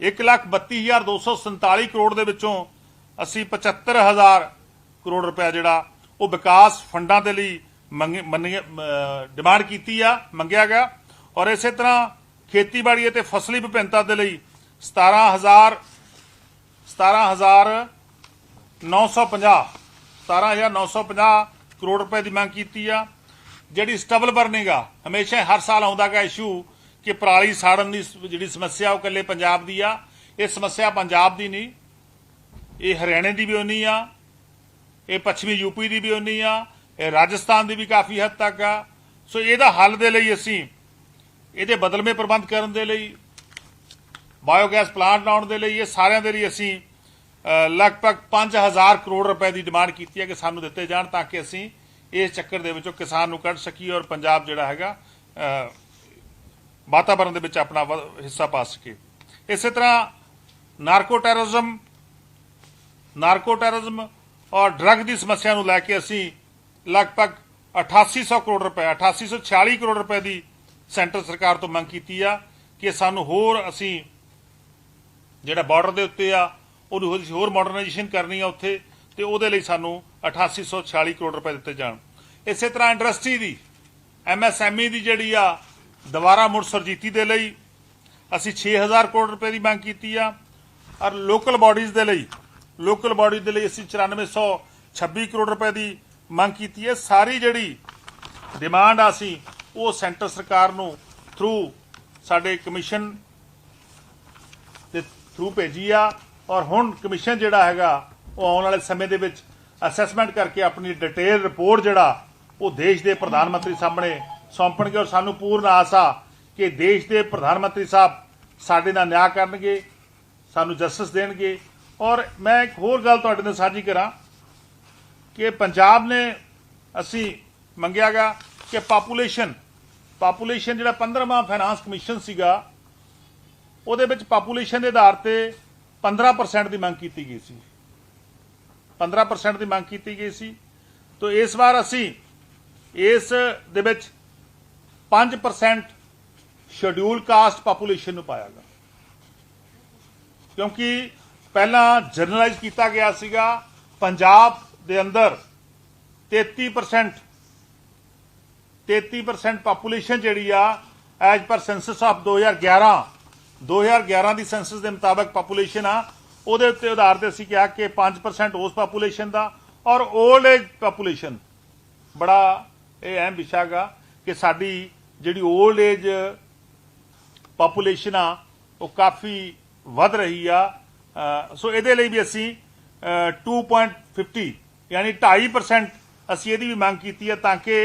132247 ਕਰੋੜ ਦੇ ਵਿੱਚੋਂ ਅਸੀਂ 75000 ਕਰੋੜ ਰੁਪਏ ਜਿਹੜਾ ਉਹ ਵਿਕਾਸ ਫੰਡਾਂ ਦੇ ਲਈ ਮੰਗੇ- ਮੰਨੀ- ਡਿਮਾਂਡ ਕੀਤੀ ਆ, ਮੰਗਿਆ ਗਿਆ। ਔਰ ਇਸੇ ਤਰ੍ਹਾਂ ਖੇਤੀਬਾੜੀ ਅਤੇ ਫਸਲੀ ਵਿਭਿੰਨਤਾ ਦੇ ਲਈ 17000 17950 17950 ਕਰੋੜ ਰੁਪਏ ਦੀ ਮੰਗ ਕੀਤੀ ਆ। ਜਿਹੜੀ ਸਟਬਲ ਬਰਨਿੰਗ ਆ, ਹਮੇਸ਼ਾ ਹਰ ਸਾਲ ਆਉਂਦਾ ਗਾ ਇਸ਼ੂ ਕਿ ਪਰਾਲੀ ਸਾੜਨ ਦੀ ਜਿਹੜੀ ਸਮੱਸਿਆ ਉਹ ਇਕੱਲੇ ਪੰਜਾਬ ਦੀ ਆ। ਇਹ ਸਮੱਸਿਆ ਪੰਜਾਬ ਦੀ ਨਹੀਂ, ਇਹ ਹਰਿਆਣੇ ਦੀ ਵੀ ਉਨੀ ਆ। ਇਹ ਪੱਛਮੀ ਯੂਪੀ ਦੀ ਵੀ ਉਨੀ ਆ ਇਹ ਰਾਜਸਥਾਨ ਦੀ ਵੀ ਕਾਫੀ ਹੱਦ ਤੱਕ ਆ। ਸੋ ਇਹਦਾ ਹੱਲ ਦੇ ਲਈ ਅਸੀਂ ਇਹਦੇ ਬਦਲਵੇਂ ਪ੍ਰਬੰਧ ਕਰਨ ਦੇ ਲਈ ਬਾਇਓਗੈਸ ਪਲਾਂਟ ਲਾਉਣ ਦੇ ਲਈ ਇਹ ਸਾਰਿਆਂ ਦੇ ਲਈ ਅਸੀਂ ਅ, ਲਗਭਗ 5000 ਕਰੋੜ ਰੁਪਏ ਦੀ ਡਿਮਾਂਡ ਕੀਤੀ ਹੈ ਕਿ ਸਾਨੂੰ ਦਿੱਤੇ ਜਾਣ ਤਾਂ ਕਿ ਅਸੀਂ ਇਸ ਚੱਕਰ ਦੇ ਵਿੱਚੋਂ ਕਿਸਾਨ ਨੂੰ ਕੱਢ ਸਕੀਏ ਔਰ ਪੰਜਾਬ ਜਿਹੜਾ ਹੈਗਾ ਅ, ਵਾਤਾਵਰਣ ਦੇ ਵਿੱਚ ਆਪਣਾ ਹਿੱਸਾ ਪਾ ਸਕੇ ਇਸੇ ਤਰ੍ਹਾਂ ਨਾਰਕੋ ਟੈਰਰਿਜ਼ਮ ਨਾਰਕੋ ਟੈਰਰਿਜ਼ਮ ਔਰ ਡਰੱਗ ਦੀ ਸਮੱਸਿਆ ਨੂੰ ਲੈ ਕੇ ਅਸੀਂ ਲਗਭਗ 8800 ਕਰੋੜ ਰੁਪਏ 8846 ਕਰੋੜ ਰੁਪਏ ਦੀ ਸੈਂਟਰ ਸਰਕਾਰ ਤੋਂ ਮੰਗ ਕੀਤੀ ਆ ਕਿ ਸਾਨੂੰ ਹੋਰ ਅਸੀਂ ਜਿਹੜਾ ਬਾਰਡਰ ਦੇ ਉੱਤੇ ਆ, ਉਹਨੂੰ ਹੋਰ- ਹੋਰ ਮਾਡਰਨਾਈਜੇਸ਼ਨ ਕਰਨੀ ਆ ਉੱਥੇ ਤੇ ਉਹਦੇ ਲਈ ਸਾਨੂੰ 8846 ਕਰੋੜ ਰੁਪਏ ਦਿੱਤੇ ਜਾਣ। ਇਸੇ ਤਰ੍ਹਾਂ ਇੰਡਸਟਰੀ ਦੀ ਐਮਐਸਐਮਈ ਦੀ ਜਿਹੜੀ ਆ, ਦੁਬਾਰਾ ਮੁੜ ਸਰਜੀਤੀ ਦੇ ਲਈ ਅਸੀਂ 6000 ਕਰੋੜ ਰੁਪਏ ਦੀ ਮੰਗ ਕੀਤੀ ਆ। ਔਰ ਲੋਕਲ ਬਾਡੀਜ਼ ਦੇ ਲਈ ਲੋਕਲ ਬਾਡੀ ਦੇ ਲਈ ਅਸੀਂ 9426 ਕਰੋੜ ਰੁਪਏ ਦੀ ਮੰਗ ਕੀਤੀ ਹੈ। ਸਾਰੀ ਜਿਹੜੀ ਡਿਮਾਂਡ ਆ ਸੀ ਉਹ ਸੈਂਟਰ ਸਰਕਾਰ ਨੂੰ ਥਰੂ ਸਾਡੇ ਕਮਿਸ਼ਨ ਦੇ ਥਰੂ ਭੇਜੀ ਆ ਔਰ ਹੁਣ ਕਮਿਸ਼ਨ ਜਿਹੜਾ ਹੈਗਾ, ਉਹ ਆਉਣ ਵਾਲੇ ਸਮੇਂ ਦੇ ਵਿੱਚ ਅਸੈਸਮੈਂਟ ਕਰਕੇ ਆਪਣੀ ਡਿਟੇਲ ਰਿਪੋਰਟ ਜਿਹੜਾ, ਉਹ ਦੇਸ਼ ਦੇ ਪ੍ਰਧਾਨ ਮੰਤਰੀ ਸਾਹਮਣੇ ਸੌਂਪਣਗੇ ਔਰ ਸਾਨੂੰ ਪੂਰਨ ਆਸ ਆ ਕਿ ਦੇਸ਼ ਦੇ ਪ੍ਰਧਾਨ ਮੰਤਰੀ ਸਾਹਿਬ ਸਾਡੇ ਨਾਲ ਨਿਆਂ ਕਰਨਗੇ, ਸਾਨੂੰ ਜਸਟਿਸ ਦੇਣਗੇ। ਔਰ ਮੈਂ ਇੱਕ ਹੋਰ ਗੱਲ ਤੁਹਾਡੇ ਨਾਲ ਸਾਂਝੀ ਕਰਾਂ ਕਿ ਪੰਜਾਬ ਨੇ ਅਸੀਂ ਮੰਗਿਆਗਾ ਕਿ ਪਾਪੂਲੇਸ਼ਨ ਪਾਪੂਲੇਸ਼ਨ ਜਿਹੜਾ 15ਵਾਂ ਫਾਈਨਾਂਸ ਕਮਿਸ਼ਨ ਸੀਗਾ, ਉਹਦੇ ਵਿੱਚ ਪਾਪੂਲੇਸ਼ਨ ਦੇ ਆਧਾਰ ਤੇ 15% ਦੀ ਮੰਗ ਕੀਤੀ ਗਈ ਸੀ। 15% ਦੀ ਮੰਗ ਕੀਤੀ ਗਈ ਸੀ। ਤੋਂ ਇਸ ਵਾਰ ਅਸੀਂ ਇਸ ਦੇ ਵਿੱਚ 5% ਸ਼ਡਿਊਲ ਕਾਸਟ ਪਾਪੂਲੇਸ਼ਨ ਨੂੰ ਪਾਇਆਗਾ ਕਿਉਂਕਿ ਪਹਿਲਾਂ ਜਨਰਲਾਈਜ਼ ਕੀਤਾ ਗਿਆ ਸੀਗਾ, ਪੰਜਾਬ ਦੇ ਅੰਦਰ 33% 33% ਪਾਪੂਲੇਸ਼ਨ ਜਿਹੜੀ ਆ as per senses of 2011 2011 the senses ਦੇ ਮੁਤਾਬਕ ਪਾਪੂਲੇਸ਼ਨ ਆ, ਉਹਦੇ ਉੱਤੇ ਆਧਾਰ ਤੇ ਅਸੀਂ ਕਿਹਾ ਕਿ 5% ਉਸ ਪਾਪੂਲੇਸ਼ਨ ਦਾ, ਔਰ 올ਡ ਏਜ ਪਾਪੂਲੇਸ਼ਨ ਬੜਾ ਇਹ ਅਹਿਮ ਵਿਸ਼ਾ ਗਾ ਕਿ ਸਾਡੀ ਜਿਹੜੀ 올ਡ ਏਜ ਪਾਪੂਲੇਸ਼ਨ ਆ, ਉਹ ਕਾਫੀ ਵੱਧ ਰਹੀ ਆ ਸੋ ਇਹਦੇ ਲਈ ਵੀ ਅਸੀਂ ਅ, 2.50 ਯਾਨੀ 2.5% ਅਸੀਂ ਇਹਦੀ ਵੀ ਮੰਗ ਕੀਤੀ ਹੈ ਤਾਂ ਕਿ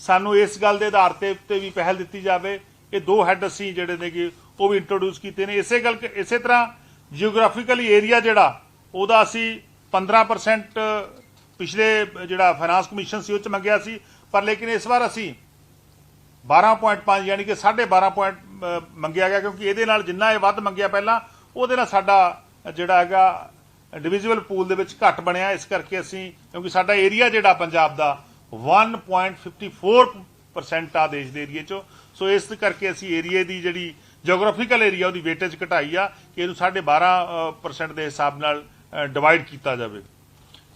ਸਾਨੂੰ ਇਸ ਗੱਲ ਦੇ ਆਧਾਰ ਤੇ ਉੱਤੇ ਵੀ ਪਹਿਲ ਦਿੱਤੀ ਜਾਵੇ। ਇਹ ਦੋ ਹੈੱਡ ਅਸੀਂ ਜਿਹੜੇ ਨੇਗੇ ਉਹ ਵੀ ਇੰਟਰੋਡਿਊਸ ਕੀਤੇ ਨੇ। ਇਸੇ ਗੱਲ ਇਸੇ ਤਰ੍ਹਾਂ ਜੀਓਗ੍ਰਾਫੀਕਲੀ ਏਰੀਆ ਜਿਹੜਾ ਉਹਦਾ ਅਸੀਂ 15% ਪਿਛਲੇ ਜਿਹੜਾ ਫਾਈਨਾਂਸ ਕਮਿਸ਼ਨ ਸੀ ਉਹ ਚ ਮੰਗਿਆ ਸੀ। ਪਰ ਲੇਕਿਨ ਇਸ ਵਾਰ ਅਸੀਂ 12.5 ਯਾਨੀ ਕਿ 12.5 ਪੁਆਇੰਟ ਮੰਗਿਆ ਗਿਆ ਕਿਉਂਕਿ ਇਹਦੇ ਨਾਲ ਜਿੰਨਾ ਇਹ ਵੱਧ ਮੰਗਿਆ ਪਹਿਲਾਂ ਉਹਦੇ ਨਾਲ ਸਾਡਾ ਜਿਹੜਾ ਹੈਗਾ ਡਿਵੀਜ਼ੀਬਲ ਪੂਲ ਦੇ ਵਿੱਚ ਘੱਟ ਬਣਿਆ ਇਸ ਕਰਕੇ ਅਸੀਂ, ਕਿਉਂਕਿ ਸਾਡਾ ਏਰੀਆ ਜਿਹੜਾ ਪੰਜਾਬ ਦਾ 1.54% ਆ ਦੇਸ਼ ਦੇ ਏਰੀਏ ਚੋਂ। ਸੋ ਇਸ ਕਰਕੇ ਅਸੀਂ ਏਰੀਏ ਦੀ ਜਿਹੜੀ ਜੀਓਗ੍ਰਾਫੀਕਲ ਏਰੀਆ ਉਹਦੀ ਵੇਟੇਜ ਘਟਾਈ ਆ ਕਿ ਇਹਨੂੰ 12.5% ਦੇ ਹਿਸਾਬ ਨਾਲ ਡਿਵਾਈਡ ਕੀਤਾ ਜਾਵੇ।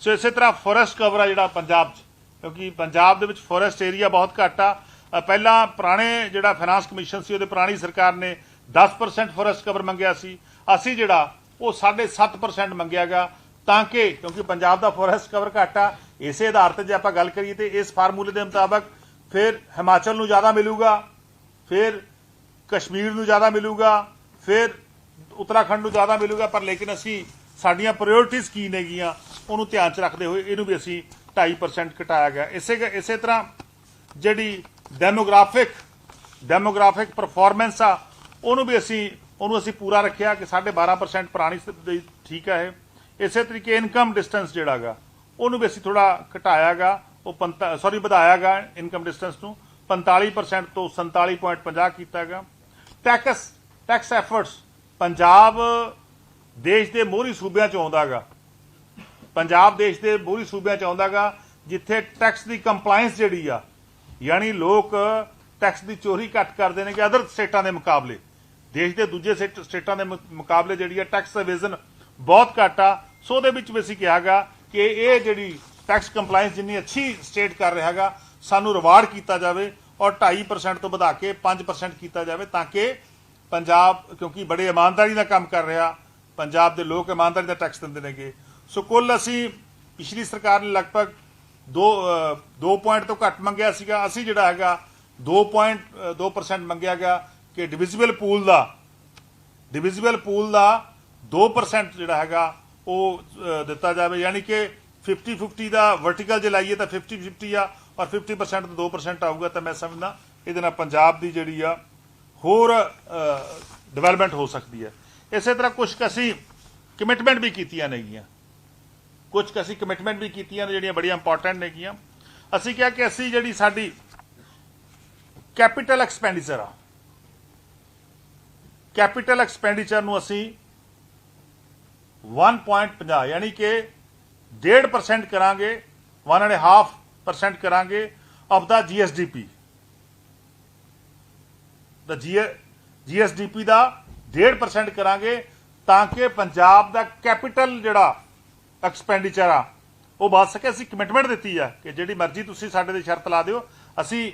ਸੋ ਇਸੇ ਤਰ੍ਹਾਂ ਫੋਰੈਸਟ ਕਵਰ ਆ ਜਿਹੜਾ ਪੰਜਾਬ 'ਚ, ਕਿਉਂਕਿ ਪੰਜਾਬ ਦੇ ਵਿੱਚ ਫੋਰੈਸਟ ਏਰੀਆ ਬਹੁਤ ਘੱਟ ਆ। ਪਹਿਲਾਂ ਪੁਰਾਣੇ ਜਿਹੜਾ ਫਾਈਨਾਂਸ ਕਮਿਸ਼ਨ ਸੀ, ਉਹਦੇ ਪੁਰਾਣੀ ਸਰਕਾਰ ਨੇ 10% ਫੋਰੈਸਟ ਕਵਰ ਮੰਗਿਆ ਸੀ। ਅਸੀਂ ਜਿਹੜਾ ਉਹ 7.5% ਗਿਆ ਤਾਂ ਕਿ ਕਿਉਂਕਿ ਪੰਜਾਬ ਦਾ ਫੋਰੈਸਟ ਕਵਰ ਘੱਟ ਆ, ਇਸੇ ਆਧਾਰ ਤੇ ਜੇ ਆਪਾਂ ਗੱਲ ਕਰੀਏ ਤੇ ਇਸ ਫਾਰਮੂਲੇ ਦੇ ਮੁਤਾਬਕ ਫਿਰ ਹਿਮਾਚਲ ਨੂੰ ਜ਼ਿਆਦਾ ਮਿਲੂਗਾ, ਫਿਰ ਕਸ਼ਮੀਰ ਨੂੰ ਜ਼ਿਆਦਾ ਮਿਲੂਗਾ, ਫਿਰ ਉੱਤਰਾਖੰਡ ਨੂੰ ਜ਼ਿਆਦਾ ਮਿਲੂਗਾ, ਪਰ ਲੇਕਿਨ ਅਸੀਂ ਸਾਡੀਆਂ ਪ੍ਰਾਇੋਰਟੀਜ਼ ਕੀ ਨੇਗੀਆਂ, ਉਹਨੂੰ ਧਿਆਨ 'ਚ ਰੱਖਦੇ ਹੋਏ ਇਹਨੂੰ ਵੀ ਅਸੀਂ 2.5% ਘਟਾਇਆ ਗਿਆ। ਇਸੇ ਇਸੇ ਤਰ੍ਹਾਂ ਜਿਹੜੀ ਡੈਮੋਗ੍ਰਾਫਿਕ ਡੈਮੋਗ੍ਰਾਫਿਕ ਪਰਫਾਰਮੈਂਸ ਆ, ਉਹਨੂੰ ਵੀ ਅਸੀਂ ਉਹਨੂੰ ਅਸੀਂ ਪੂਰਾ ਰੱਖਿਆ ਕਿ 12.5% ਪੁਰਾਣੀ ਠੀਕ ਹੈ ਇਹ। ਇਸੇ ਤਰੀਕੇ ਇਨਕਮ ਡਿਸਟੈਂਸ ਜਿਹੜਾਗਾ, ਉਹਨੂੰ ਵੀ ਅਸੀਂ ਥੋੜਾ ਘਟਾਇਆਗਾ, ਉਹ ਸੌਰੀ ਵਧਾਇਆਗਾ ਇਨਕਮ ਡਿਸਟੈਂਸ ਨੂੰ। 45% ਤੋਂ 47.50 ਕੀਤਾਗਾ। ਟੈਕਸ ਟੈਕਸ ਐਫਰਟਸ ਪੰਜਾਬ ਦੇਸ਼ ਦੇ ਮੋਹਰੀ ਸੂਬਿਆਂ ਚ ਆਉਂਦਾਗਾ। ਪੰਜਾਬ ਦੇਸ਼ ਦੇ ਮੋਹਰੀ ਸੂਬਿਆਂ ਚ ਆਉਂਦਾਗਾ, ਜਿੱਥੇ ਟੈਕਸ ਦੀ ਕੰਪਲਾਈਂਸ ਜਿਹੜੀ ਆ, ਯਾਨੀ ਲੋਕ ਟੈਕਸ ਦੀ ਚੋਰੀ ਘੱਟ ਕਰਦੇ ਨੇ ਕਿ ਅਦਰ ਸਟੇਟਾਂ ਦੇ ਮੁਕਾਬਲੇ। ਦੇਸ਼ ਦੇ ਦੂਜੇ ਸਟੇਟ- ਸਟੇਟਾਂ ਦੇ ਮੁਕਾਬਲੇ ਜਿਹੜੀ ਆ ਟੈਕਸ ਐਵੇਜ਼ਨ ਬਹੁਤ ਘੱਟ ਆ। ਸੋ ਉਹਦੇ ਵਿੱਚ ਵੀ ਅਸੀਂ ਕਿਹਾਗਾ ਕਿ ਇਹ ਜਿਹੜੀ ਟੈਕਸ ਕੰਪਲਾਈਂਸ ਜਿੰਨੀ ਅੱਛੀ ਸਟੇਟ ਕਰ ਰਿਹਾਗਾ ਸਾਨੂੰ ਰਿਵਾਰਡ ਕੀਤਾ ਜਾਵੇ ਔਰ 2.5% ਤੋਂ ਵਧਾ ਕੇ 5% ਕੀਤਾ ਜਾਵੇ ਤਾਂ ਕਿ ਪੰਜਾਬ, ਕਿਉਂਕਿ ਬੜੇ ਇਮਾਨਦਾਰੀ ਨਾਲ ਕੰਮ ਕਰ ਰਿਹਾ, ਪੰਜਾਬ ਦੇ ਲੋਕ ਇਮਾਨਦਾਰੀ ਦਾ ਟੈਕਸ ਦਿੰਦੇ ਨੇਗੇ। ਸੋ ਕੁੱਲ ਅਸੀਂ ਪਿਛਲੀ ਸਰਕਾਰ ਨੇ ਲਗਭਗ 2 2 ਪੁਆਇੰਟ ਤੋਂ ਘੱਟ ਮੰਗਿਆ ਸੀਗਾ। ਅਸੀਂ ਜਿਹੜਾ ਹੈਗਾ 2.2% ਮੰਗਿਆ ਗਿਆ। ਕਿ ਡਿਵੀਜ਼ੀਬਲ ਪੂਲ ਦਾ ਡਿਵੀਜ਼ੀਬਲ ਪੂਲ ਦਾ 2% ਜਿਹੜਾ ਹੈਗਾ ਉਹ ਦਿੱਤਾ ਜਾਵੇ। ਯਾਨੀ ਕਿ 50 50 ਦਾ ਵਰਟੀਕਲ ਜੇ ਲਾਈਏ ਤਾਂ 50 50 ਆ ਔਰ 50% ਤੋਂ 2% ਆਊਗਾ ਤਾਂ ਮੈਂ ਸਮਝਦਾ ਇਹਦੇ ਨਾਲ ਪੰਜਾਬ ਦੀ ਜਿਹੜੀ ਆ ਹੋਰ ਡਿਵੈਲਪਮੈਂਟ ਹੋ ਸਕਦੀ ਹੈ। ਇਸੇ ਤਰ੍ਹਾਂ ਕੁਝ ਅਸੀਂ ਕਮਿਟਮੈਂਟ ਵੀ ਕੀਤੀਆਂ ਨੇਗੀਆਂ। ਕੁਝ ਅਸੀਂ ਕਮਿਟਮੈਂਟ ਵੀ ਕੀਤੀਆਂ ਨੇ ਜਿਹੜੀਆਂ ਬੜੀਆਂ ਇੰਪੋਰਟੈਂਟ ਨੇਗੀਆਂ। ਅਸੀਂ ਕਿਹਾ ਕਿ ਅਸੀਂ ਜਿਹੜੀ ਸਾਡੀ ਕੈਪੀਟਲ ਐਕਸਪੈਂਡੀਚਰ ਆ ਕੈਪੀਟਲ ਐਕਸਪੈਂਡੀਚਰ ਨੂੰ ਅਸੀਂ 1.50 ਯਾਨੀ ਕਿ 1.5% ਕਰਾਂਗੇ 1.5% ਕਰਾਂਗੇ ਆਫ ਦਾ ਜੀਐਸਡੀਪੀ ਦਾ ਜੀਐਸਡੀਪੀ ਦਾ 1.5% ਕਰਾਂਗੇ ਤਾਂ ਕਿ ਪੰਜਾਬ ਦਾ ਕੈਪੀਟਲ ਜਿਹੜਾ ਐਕਸਪੈਂਡੀਚਰ ਆ, ਉਹ ਵੱਧ ਸਕੇ। ਅਸੀਂ ਕਮਿਟਮੈਂਟ ਦਿੱਤੀ ਆ ਕਿ ਜਿਹੜੀ ਮਰਜ਼ੀ ਤੁਸੀਂ ਸਾਡੇ ਤੇ ਸ਼ਰਤ ਲਾ ਦਿਓ, ਅਸੀਂ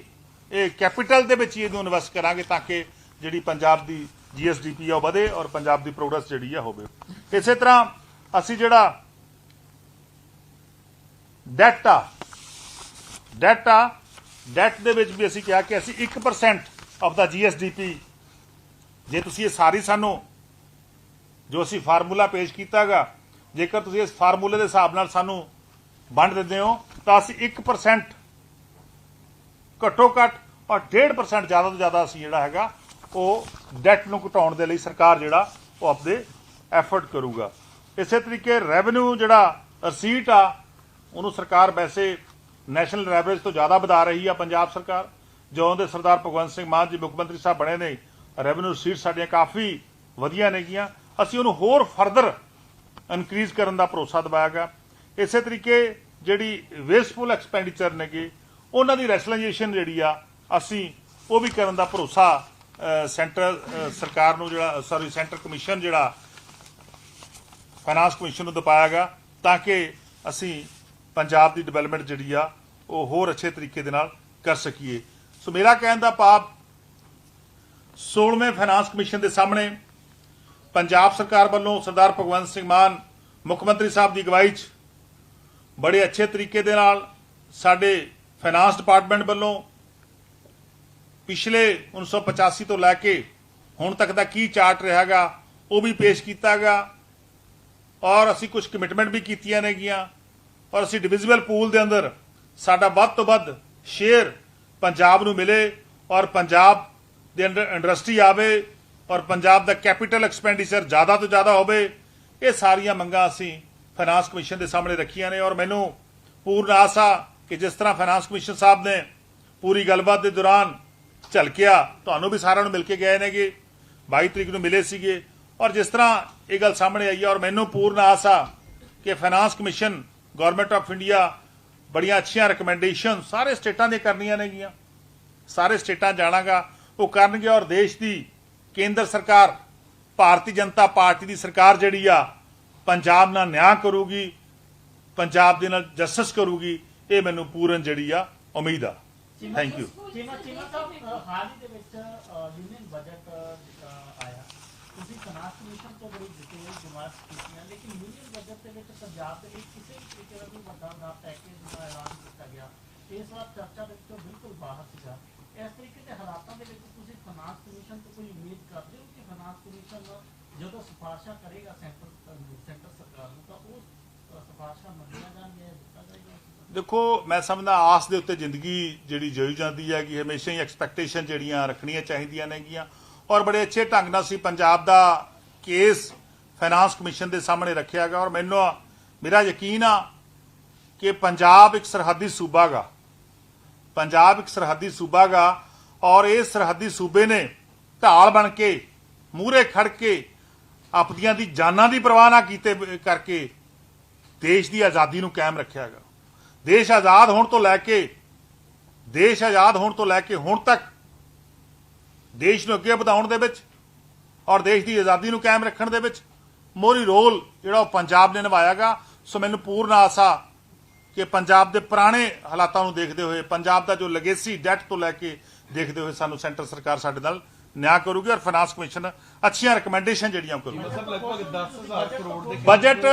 ਇਹ ਕੈਪੀਟਲ ਦੇ ਵਿੱਚ ਹੀ ਇਹਨੂੰ ਇਨਵੈਸਟ ਕਰਾਂਗੇ ਤਾਂ ਕਿ ਜਿਹੜੀ ਪੰਜਾਬ ਦੀ ਜੀਐਸਡੀਪੀ ਆ ਉਹ ਵਧੇ ਔਰ ਪੰਜਾਬ ਦੀ ਪ੍ਰੋਗਰੈਸ ਜਿਹੜੀ ਆ ਹੋਵੇ। ਇਸੇ ਤਰ੍ਹਾਂ ਅਸੀਂ ਜਿਹੜਾ ਡੈਟ ਆ ਡੈਟ ਆ ਡੈਟ ਦੇ ਵਿੱਚ ਵੀ ਅਸੀਂ ਕਿਹਾ ਕਿ ਅਸੀਂ 1% ਆਫ ਦਾ ਜੀਐਸਡੀਪੀ ਜੇ ਤੁਸੀਂ ਇਹ ਸਾਰੀ ਸਾਨੂੰ, ਜੋ ਅਸੀਂ ਫਾਰਮੂਲਾ ਪੇਸ਼ ਕੀਤਾਗਾ, ਜੇਕਰ ਤੁਸੀਂ ਇਸ ਫਾਰਮੂਲੇ ਦੇ ਹਿਸਾਬ ਨਾਲ ਸਾਨੂੰ ਵੰਡ ਦਿੰਦੇ ਹੋ, ਤਾਂ ਅਸੀਂ 1% ਘੱਟੋ ਘੱਟ ਔਰ 1.5% ਜ਼ਿਆਦਾ ਤੋਂ ਜ਼ਿਆਦਾ ਅਸੀਂ ਜਿਹੜਾ ਹੈਗਾ ਉਹ ਡੈਟ ਨੂੰ ਘਟਾਉਣ ਦੇ ਲਈ ਸਰਕਾਰ ਜਿਹੜਾ ਉਹ ਆਪਦੇ ਐਫਰਟ ਕਰੂਗਾ। ਇਸੇ ਤਰੀਕੇ ਰੈਵਨਿਊ ਜਿਹੜਾ ਰਸੀਟ ਆ, ਉਹਨੂੰ ਸਰਕਾਰ ਵੈਸੇ ਨੈਸ਼ਨਲ ਐਵਰੇਜ ਤੋਂ ਜ਼ਿਆਦਾ ਵਧਾ ਰਹੀ ਆ ਪੰਜਾਬ ਸਰਕਾਰ। ਜਦੋਂ ਦੇ ਸਰਦਾਰ ਭਗਵੰਤ ਸਿੰਘ ਮਾਨ ਜੀ ਮੁੱਖ ਮੰਤਰੀ ਸਾਹਿਬ ਬਣੇ ਨੇ ਰੈਵਨਿਊ ਰਸੀਟ ਸਾਡੀਆਂ ਕਾਫੀ ਵਧੀਆ ਨੇਗੀਆਂ। ਅਸੀਂ ਉਹਨੂੰ ਹੋਰ ਫਰਦਰ ਇਨਕਰੀਜ਼ ਕਰਨ ਦਾ ਭਰੋਸਾ ਦਿਵਾਇਆਗਾ ਇਸੇ ਤਰੀਕੇ ਜਿਹੜੀ ਵੇਸਟਫੁਲ ਐਕਸਪੈਂਡੀਚਰ ਨੇਗੇ, ਉਹਨਾਂ ਦੀ ਰੈਸ਼ਨਲਾਈਜੇਸ਼ਨ ਜਿਹੜੀ ਆ, ਅਸੀਂ ਉਹ ਵੀ ਕਰਨ ਦਾ ਭਰੋਸਾ ਸੈਂਟਰ ਸਰਕਾਰ ਨੂੰ ਜਿਹੜਾ ਸੌਰੀ ਸੈਂਟਰ ਕਮਿਸ਼ਨ ਜਿਹੜਾ ਫਾਈਨਾਂਸ ਕਮਿਸ਼ਨ ਨੂੰ ਦਿਪਾਇਆਗਾ ਤਾਂ ਕਿ ਅਸੀਂ ਪੰਜਾਬ ਦੀ ਡਿਵੈਲਪਮੈਂਟ ਜਿਹੜੀ ਆ, ਉਹ ਹੋਰ ਅੱਛੇ ਤਰੀਕੇ ਦੇ ਨਾਲ ਕਰ ਸਕੀਏ। ਸੋ ਮੇਰਾ ਕਹਿਣ ਦਾ ਪਾਪ 16ਵੇਂ ਫਾਈਨਾਂਸ ਕਮਿਸ਼ਨ ਦੇ ਸਾਹਮਣੇ ਪੰਜਾਬ ਸਰਕਾਰ ਵੱਲੋਂ ਸਰਦਾਰ ਭਗਵੰਤ ਸਿੰਘ ਮਾਨ, ਮੁੱਖ ਮੰਤਰੀ ਸਾਹਿਬ ਦੀ ਅਗਵਾਈ 'ਚ ਬੜੇ ਅੱਛੇ ਤਰੀਕੇ ਦੇ ਨਾਲ ਸਾਡੇ ਫਾਈਨਾਂਸ ਡਿਪਾਰਟਮੈਂਟ ਵੱਲੋਂ ਪਿਛਲੇ 1985 ਤੋਂ ਲੈ ਕੇ ਹੁਣ ਤੱਕ ਦਾ ਕੀ ਚਾਰਟ ਰਿਹਾਗਾ, ਉਹ ਵੀ ਪੇਸ਼ ਕੀਤਾਗਾ। ਔਰ ਅਸੀਂ ਕੁਝ ਕਮਿਟਮੈਂਟ ਵੀ ਕੀਤੀਆਂ ਨੇਗੀਆਂ। ਔਰ ਅਸੀਂ ਡਿਵੀਜ਼ੀਬਲ ਪੂਲ ਦੇ ਅੰਦਰ ਸਾਡਾ ਵੱਧ ਤੋਂ ਵੱਧ ਸ਼ੇਅਰ ਪੰਜਾਬ ਨੂੰ ਮਿਲੇ ਔਰ ਪੰਜਾਬ ਦੇ ਅੰਦਰ ਇੰਡਸਟਰੀ ਆਵੇ ਔਰ ਪੰਜਾਬ ਦਾ ਕੈਪੀਟਲ ਐਕਸਪੈਂਡੀਚਰ ਜ਼ਿਆਦਾ ਤੋਂ ਜ਼ਿਆਦਾ ਹੋਵੇ, ਇਹ ਸਾਰੀਆਂ ਮੰਗਾਂ ਅਸੀਂ ਫਾਈਨਾਂਸ ਕਮਿਸ਼ਨ ਦੇ ਸਾਹਮਣੇ ਰੱਖੀਆਂ ਨੇ। ਔਰ ਮੈਨੂੰ ਪੂਰਨ ਆਸ ਆ ਕਿ ਜਿਸ ਤਰ੍ਹਾਂ ਫਾਈਨਾਂਸ ਕਮਿਸ਼ਨ ਸਾਹਿਬ ਨੇ ਪੂਰੀ ਗੱਲਬਾਤ ਦੇ ਦੌਰਾਨ ਝਲਕਿਆ, ਤੁਹਾਨੂੰ ਵੀ ਸਾਰਿਆਂ ਨੂੰ ਮਿਲ ਕੇ ਗਏ ਨੇਗੇ 22 ਤਰੀਕ ਨੂੰ ਮਿਲੇ ਸੀਗੇ। ਔਰ ਜਿਸ ਤਰ੍ਹਾਂ ਇਹ ਗੱਲ ਸਾਹਮਣੇ ਆਈ ਹੈ, ਔਰ ਮੈਨੂੰ ਪੂਰਨ ਆਸ ਆ ਕਿ finance commission government of India ਬੜੀਆਂ ਅੱਛੀਆਂ ਰეკਮੈਂਡੇਸ਼ਨ ਸਾਰੇ ਸਟੇਟਾਂ ਦੇ ਕਰਨੀਆਂ ਨੇਗੀਆਂ। ਸਾਰੇ ਸਟੇਟਾਂ ਜਾਣਾਗਾ, ਉਹ ਕਰਨਗੇ। ਔਰ ਦੇਸ਼ ਦੀ ਕੇਂਦਰ ਸਰਕਾਰ, ਭਾਰਤੀ ਜਨਤਾ ਪਾਰਟੀ ਦੀ ਸਰਕਾਰ ਜਿਹੜੀ ਆ, ਪੰਜਾਬ ਨਾਲ ਨਿਆਂ ਕਰੂਗੀ, ਪੰਜਾਬ ਦੇ ਨਾਲ ਜਸਟਿਸ ਕਰੂਗੀ, ਇਹ ਮੈਨੂੰ ਪੂਰਨ ਜਿਹੜੀ ਆ ਉਮੀਦ ਆ। ਥੈਂਕ ਯੂ ਚੀਮਾ ਚੀਮਾ ਸਾਹਿਬ ਅ, ਹਾਲ ਹੀ ਦੇ ਵਿੱਚ ਯੂਨੀਅਨ ਬਜਟ ਆਇਆ। ਤੁਸੀਂ ਫਾਈਨਾਂਸ ਕਮਿਸ਼ਨ ਤੋਂ ਬੜੀ ਡਿਟੇਲ ਜਮਾਤ ਕੀਤੀਆਂ ਲੇਕਿਨ ਯੂਨੀਅਨ ਬਜਟ ਦੇ ਵਿੱਚ ਪੰਜਾਬ ਦੇ ਲਈ ਕਿਸੇ ਵੀ ਤਰੀਕੇ ਦਾ ਕੋਈ ਵੱਡਾ ਨਾ ਪੈਕੇਜ ਦਾ ਐਲਾਨ ਕੀਤਾ ਗਿਆ। ਇਸ ਵਾਰ ਚਰਚਾ ਦੇ ਵਿੱਚੋਂ ਬਿਲਕੁਲ ਬਾਹਰ ਸੀਗਾ। ਇਸ ਤਰੀਕੇ ਦੇ ਹਾਲਾਤਾਂ ਦੇ ਵਿੱਚ ਤੁਸੀਂ ਫਾਈਨਾਂਸ ਕਮਿਸ਼ਨ ਤੋਂ ਕੋਈ ਉਮੀਦ ਕਰਦੇ ਹੋ ਕਿ ਫਾਈਨਾਂਸ ਕਮਿਸ਼ਨ ਜਦੋਂ ਸਿਫਾਰਸ਼ਾਂ ਕਰੇਗਾ ਸੈਂਟਰ ਸੈਂਟਰ ਸਰਕਾਰ ਨੂੰ ਤਾਂ ਦੇਖੋ, ਮੈਂ ਸਮਝਦਾ ਆਸ ਦੇ ਉੱਤੇ ਜ਼ਿੰਦਗੀ ਜਿਹੜੀ ਜਈ ਜਾਂਦੀ ਹੈ ਕਿ ਹਮੇਸ਼ਾ ਹੀ ਐਕਸਪੈਕਟੇਸ਼ਨ ਜਿਹੜੀਆਂ ਰੱਖਣੀਆਂ ਚਾਹੀਦੀਆਂ ਨੇਗੀਆਂ। ਔਰ ਬੜੇ ਅੱਛੇ ਢੰਗ ਨਾਲ ਸੀ ਪੰਜਾਬ ਦਾ ਕੇਸ ਫਾਈਨਾਂਸ ਕਮਿਸ਼ਨ ਦੇ ਸਾਹਮਣੇ ਰੱਖਿਆ ਗਿਆ ਔਰ ਮੈਨੂੰ, ਮੇਰਾ ਯਕੀਨ ਆ ਕਿ ਪੰਜਾਬ ਇੱਕ ਸਰਹੱਦੀ ਸੂਬਾ ਗਾ। ਪੰਜਾਬ ਇੱਕ ਸਰਹੱਦੀ ਸੂਬਾ ਗਾ ਔਰ ਇਹ ਸਰਹੱਦੀ ਸੂਬੇ ਨੇ ਢਾਲ ਬਣ ਕੇ, ਮੂਹਰੇ ਖੜ ਕੇ ਆਪਦੀਆਂ ਦੀ ਜਾਨਾਂ ਦੀ ਪਰਵਾਹ ਨਾ ਕੀਤੇ ਕਰਕੇ ਦੇਸ਼ ਦੀ ਆਜ਼ਾਦੀ ਨੂੰ ਕਾਇਮ ਰੱਖਿਆ ਗਾ ਦੇਸ਼ ਆਜ਼ਾਦ ਹੋਣ ਤੋਂ ਲੈ ਕੇ ਦੇਸ਼ ਆਜ਼ਾਦ ਹੋਣ ਤੋਂ ਲੈ ਕੇ ਹੁਣ ਤੱਕ ਦੇਸ਼ ਨੂੰ ਅੱਗੇ ਵਧਾਉਣ ਦੇ ਵਿੱਚ ਔਰ ਦੇਸ਼ ਦੀ ਆਜ਼ਾਦੀ ਨੂੰ ਕਾਇਮ ਰੱਖਣ ਦੇ ਵਿੱਚ ਮੋਰੀ ਰੋਲ ਜਿਹੜਾ ਉਹ ਪੰਜਾਬ ਨੇ ਨਿਭਾਇਆਗਾ ਸੋ ਮੈਨੂੰ ਪੂਰਨ ਆਸ ਕਿ ਪੰਜਾਬ ਦੇ ਪੁਰਾਣੇ ਹਾਲਾਤਾਂ ਨੂੰ ਦੇਖਦੇ ਹੋਏ ਪੰਜਾਬ ਦਾ ਜੋ ਲੈਗੇਸੀ ਡੈਟ ਤੋਂ ਲੈ ਕੇ ਦੇਖਦੇ ਹੋਏ ਸਾਨੂੰ ਸੈਂਟਰ ਸਰਕਾਰ ਸਾਡੇ ਨਾਲ ਨਿਆਂ ਕਰੂਗੀ ਔਰ ਫਾਈਨਾਂਸ ਕਮਿਸ਼ਨ ਅੱਛੀਆਂ ਰეკਮੈਂਡੇਸ਼ਨ ਜਿਹੜੀਆਂ ਕਰੂਗਾ। ਸਰ ਲਗਭਗ 10000 ਕਰੋੜ ਦੇ ਬਜਟ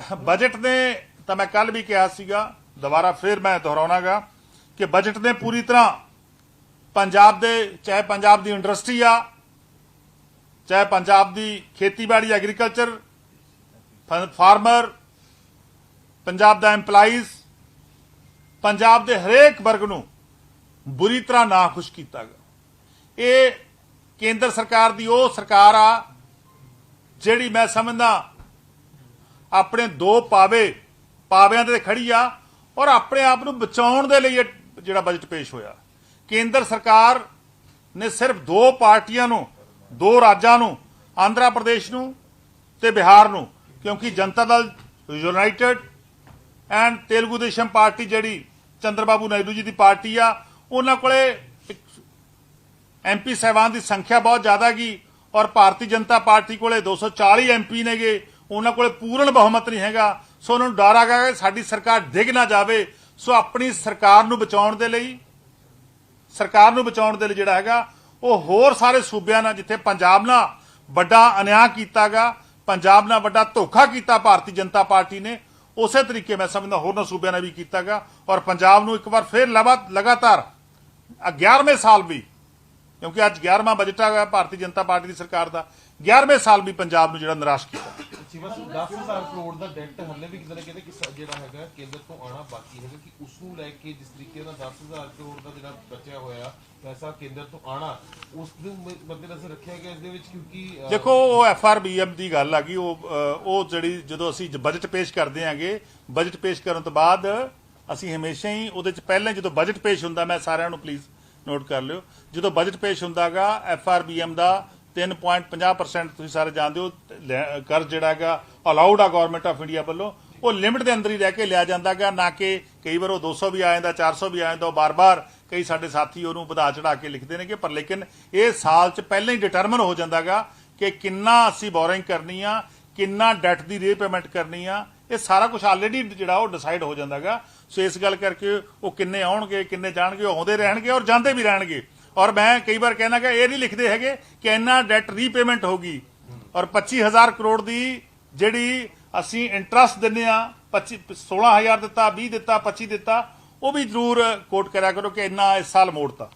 ਬਜਟ ਨੇ, ਤਾਂ ਮੈਂ ਕੱਲ ਵੀ ਕਿਹਾ ਸੀਗਾ, ਦੁਬਾਰਾ ਫਿਰ ਮੈਂ ਦੁਹਰਾਉਣਾਗਾ ਕਿ ਬਜਟ ਨੇ ਪੂਰੀ ਤਰ੍ਹਾਂ ਪੰਜਾਬ ਦੇ, ਚਾਹੇ ਪੰਜਾਬ ਦੀ ਇੰਡਸਟਰੀ ਆ, ਚਾਹੇ ਪੰਜਾਬ ਦੀ ਖੇਤੀਬਾੜੀ, ਐਗਰੀਕਲਚਰ ਫਾਰਮਰ, ਪੰਜਾਬ ਦਾ EMPLOYEES, ਪੰਜਾਬ ਦੇ ਹਰੇਕ ਵਰਗ ਨੂੰ ਬੁਰੀ ਤਰ੍ਹਾਂ ਨਾ ਖੁਸ਼ ਕੀਤਾ ਗਿਆ ਇਹ ਕੇਂਦਰ ਸਰਕਾਰ ਦੀ ਉਹ ਸਰਕਾਰ ਆ, ਜਿਹੜੀ ਮੈਂ ਸਮਝਦਾ ਆਪਣੇ ਦੋ ਪਾਵੇ, ਪਾਵਿਆਂ ਤੇ ਖੜੀ ਆ ਔਰ ਆਪਣੇ ਆਪ ਨੂੰ ਬਚਾਉਣ ਦੇ ਲਈ ਇਹ ਜਿਹੜਾ ਬਜਟ ਪੇਸ਼ ਹੋਇਆ। ਕੇਂਦਰ ਸਰਕਾਰ ਨੇ ਸਿਰਫ ਦੋ ਪਾਰਟੀਆਂ ਨੂੰ, ਦੋ ਰਾਜਾਂ ਨੂੰ, ਆਂਧਰਾ ਪ੍ਰਦੇਸ਼ ਨੂੰ ਤੇ ਬਿਹਾਰ ਨੂੰ, ਕਿਉਂਕਿ Janata Dal united and Telugu Desam party ਜਿਹੜੀ ਚੰਦਰਬਾਬੂ ਨਾਇਡੂ ਜੀ ਦੀ ਪਾਰਟੀ ਆ, ਉਹਨਾਂ ਕੋਲੇ ਇੱਕ ਐਮਪੀ ਸਹਿਬਾਨ ਦੀ ਸੰਖਿਆ ਬਹੁਤ ਜ਼ਿਆਦਾ ਗਈ ਔਰ ਭਾਰਤੀ ਜਨਤਾ ਪਾਰਟੀ ਕੋਲੇ 240 ਐਮਪੀ ਨੇਗੇ। ਉਹਨਾਂ ਕੋਲੇ ਪੂਰਨ ਬਹੁਮਤ ਨਹੀਂ ਹੈਗਾ। ਸੋ ਉਹਨਾਂ ਨੂੰ ਡਰ ਆ ਗਿਆ ਕਿ ਸਾਡੀ ਸਰਕਾਰ ਡਿੱਗ ਨਾ ਜਾਵੇ। ਸੋ ਆਪਣੀ ਸਰਕਾਰ ਨੂੰ ਬਚਾਉਣ ਦੇ ਲਈ, ਸਰਕਾਰ ਨੂੰ ਬਚਾਉਣ ਦੇ ਲਈ ਜਿਹੜਾ ਹੈਗਾ, ਉਹ ਹੋਰ ਸਾਰੇ ਸੂਬਿਆਂ ਨਾਲ, ਜਿੱਥੇ ਪੰਜਾਬ ਨਾਲ ਵੱਡਾ ਅਨਿਆਂ ਕੀਤਾਗਾ, ਪੰਜਾਬ ਨਾਲ ਵੱਡਾ ਧੋਖਾ ਕੀਤਾ ਭਾਰਤੀ ਜਨਤਾ ਪਾਰਟੀ ਨੇ, ਉਸੇ ਤਰੀਕੇ ਮੈਂ ਸਮਝਦਾ ਹੋਰਨਾਂ ਸੂਬਿਆਂ ਨਾਲ ਵੀ ਕੀਤਾਗਾ। ਔਰ ਪੰਜਾਬ ਨੂੰ ਇੱਕ ਵਾਰ ਫਿਰ ਲਵਾ- ਲਗਾਤਾਰ 11ਵੇਂ ਸਾਲ ਵੀ, ਕਿਉਂਕਿ ਅੱਜ 11ਵਾਂ ਬਜਟ ਆ ਭਾਰਤੀ ਜਨਤਾ ਪਾਰਟੀ ਦੀ ਸਰਕਾਰ ਦਾ। 11ਵੇਂ ਸਾਲ ਵੀ ਪੰਜਾਬ ਨੂੰ ਜਿਹੜਾ ਨਿਰਾਸ਼ ਕੀਤਾ। ਸਾਹਿਬ 10000 ਕਰੋੜ ਦਾ ਡੈਟ ਹੱਲੇ ਵੀ ਕਿਤੇ ਨਾ ਕਿਤੇ ਕਿ ਸ- ਜਿਹੜਾ ਹੈਗਾ ਕੇਂਦਰ ਤੋਂ ਆਣਾ ਬਾਕੀ ਹੈਗਾ ਕਿ ਉਸ ਨੂੰ ਲੈ ਕੇ ਜਿਸ ਤਰੀਕੇ ਨਾਲ 10000 ਕਰੋੜ ਦਾ ਜਿਹੜਾ ਬਚਿਆ ਹੋਇਆ ਪੈਸਾ ਕੇਂਦਰ ਤੋਂ ਆਣਾ ਉਸ ਨੂੰ ਮੱਦੇਨਜ਼ਰ ਰੱਖਿਆ ਗਿਆ ਇਸ ਦੇ ਵਿੱਚ ਕਿਉਂਕਿ ਦੇਖੋ ਉਹ ਐਫਆਰਬੀਐਮ ਦੀ ਗੱਲ ਆ ਗਈ ਉਹ ਉਹ ਜਿਹੜੀ ਜਦੋਂ ਅਸੀਂ ਬਜਟ ਪੇਸ਼ ਕਰਦੇ ਆਂਗੇ ਬਜਟ ਪੇਸ਼ ਕਰਨ ਤੋਂ ਬਾਅਦ ਅਸੀਂ ਹਮੇਸ਼ਾ ਹੀ ਉਹਦੇ ਚ ਪਹਿਲਾਂ ਜਦੋਂ ਬਜਟ ਪੇਸ਼ ਹੁੰਦਾ ਮੈਂ ਸਾਰਿਆਂ ਨੂੰ ਪਲੀਜ਼ ਨੋਟ ਕਰ ਲਿਓ ਜਦੋਂ ਬਜਟ ਪੇਸ਼ ਹੁੰਦਾਗਾ ਐਫਆਰਬੀਐਮ ਦਾ 3.50% ਤੁਸੀਂ ਸਾਰੇ ਜਾਣਦੇ ਹੋ, ਲੈ- ਕਰਜ਼ ਜਿਹੜਾ ਹੈਗਾ ਅਲਾਉਡ ਆ ਗਵਰਨਮੈਂਟ ਆਫ ਇੰਡੀਆ ਵੱਲੋਂ। ਉਹ ਲਿਮਟ ਦੇ ਅੰਦਰ ਹੀ ਰਹਿ ਕੇ ਲਿਆ ਜਾਂਦਾਗਾ, ਨਾ ਕਿ ਕਈ ਵਾਰ ਉਹ 200 ਵੀ ਆ ਜਾਂਦਾ 400 ਵੀ ਆ ਜਾਂਦਾ, ਉਹ ਬਾਰ-ਬਾਰ ਕਈ ਸਾਡੇ ਸਾਥੀ ਉਹਨੂੰ ਵਧਾ ਚੜਾ ਕੇ ਲਿਖਦੇ ਨੇ ਕਿ ਪਰ ਲੇਕਿਨ ਇਹ ਸਾਲ 'ਚ ਪਹਿਲਾਂ ਹੀ ਡਿਟਰਮਨ ਹੋ ਜਾਂਦਾਗਾ ਕਿ ਕਿੰਨਾ ਅਸੀਂ ਬੋਰਿੰਗ ਕਰਨੀ ਆ, ਕਿੰਨਾ ਡੈਟ ਦੀ ਰੀਪੇਮੈਂਟ ਕਰਨੀ ਆ, ਇਹ ਸਾਰਾ ਕੁਝ ਆਲਰੇਡੀ ਜਿਹੜਾ ਉਹ ਡਿਸਾਈਡ ਹੋ ਜਾਂਦਾਗਾ। ਸੋ ਇਸ ਗੱਲ ਕਰਕੇ ਉਹ ਕਿੰਨੇ ਆਉਣਗੇ, ਕਿੰਨੇ ਜਾਣਗੇ, ਉਹ ਆਉਂਦੇ ਰਹਿਣਗੇ ਔਰ ਜਾਂਦੇ ਵੀ ਰਹਿਣਗੇ। ਔਰ ਮੈਂ ਕਈ ਵਾਰ ਕਹਿਣਾ ਕਿ ਇਹ ਨਹੀਂ ਲਿਖਦੇ ਹੈਗੇ ਕਿ ਇੰਨਾ ਡੈਟ ਰੀਪੇਮੈਂਟ ਹੋਗੀ ਔਰ 25000 ਕਰੋੜ ਦੀ ਜਿਹੜੀ ਅਸੀਂ ਇੰਟਰਸਟ ਦਿੰਨੇ ਆ 25 16000 ਦਿੱਤਾ 20 ਦਿੱਤਾ 25 ਦਿੱਤਾ, ਉਹ ਵੀ ਜ਼ਰੂਰ ਕੋਟ ਕਰਿਆ ਕਰੋ ਕਿ ਇੰਨਾ ਇਸ ਸਾਲ ਮੋੜਤਾ।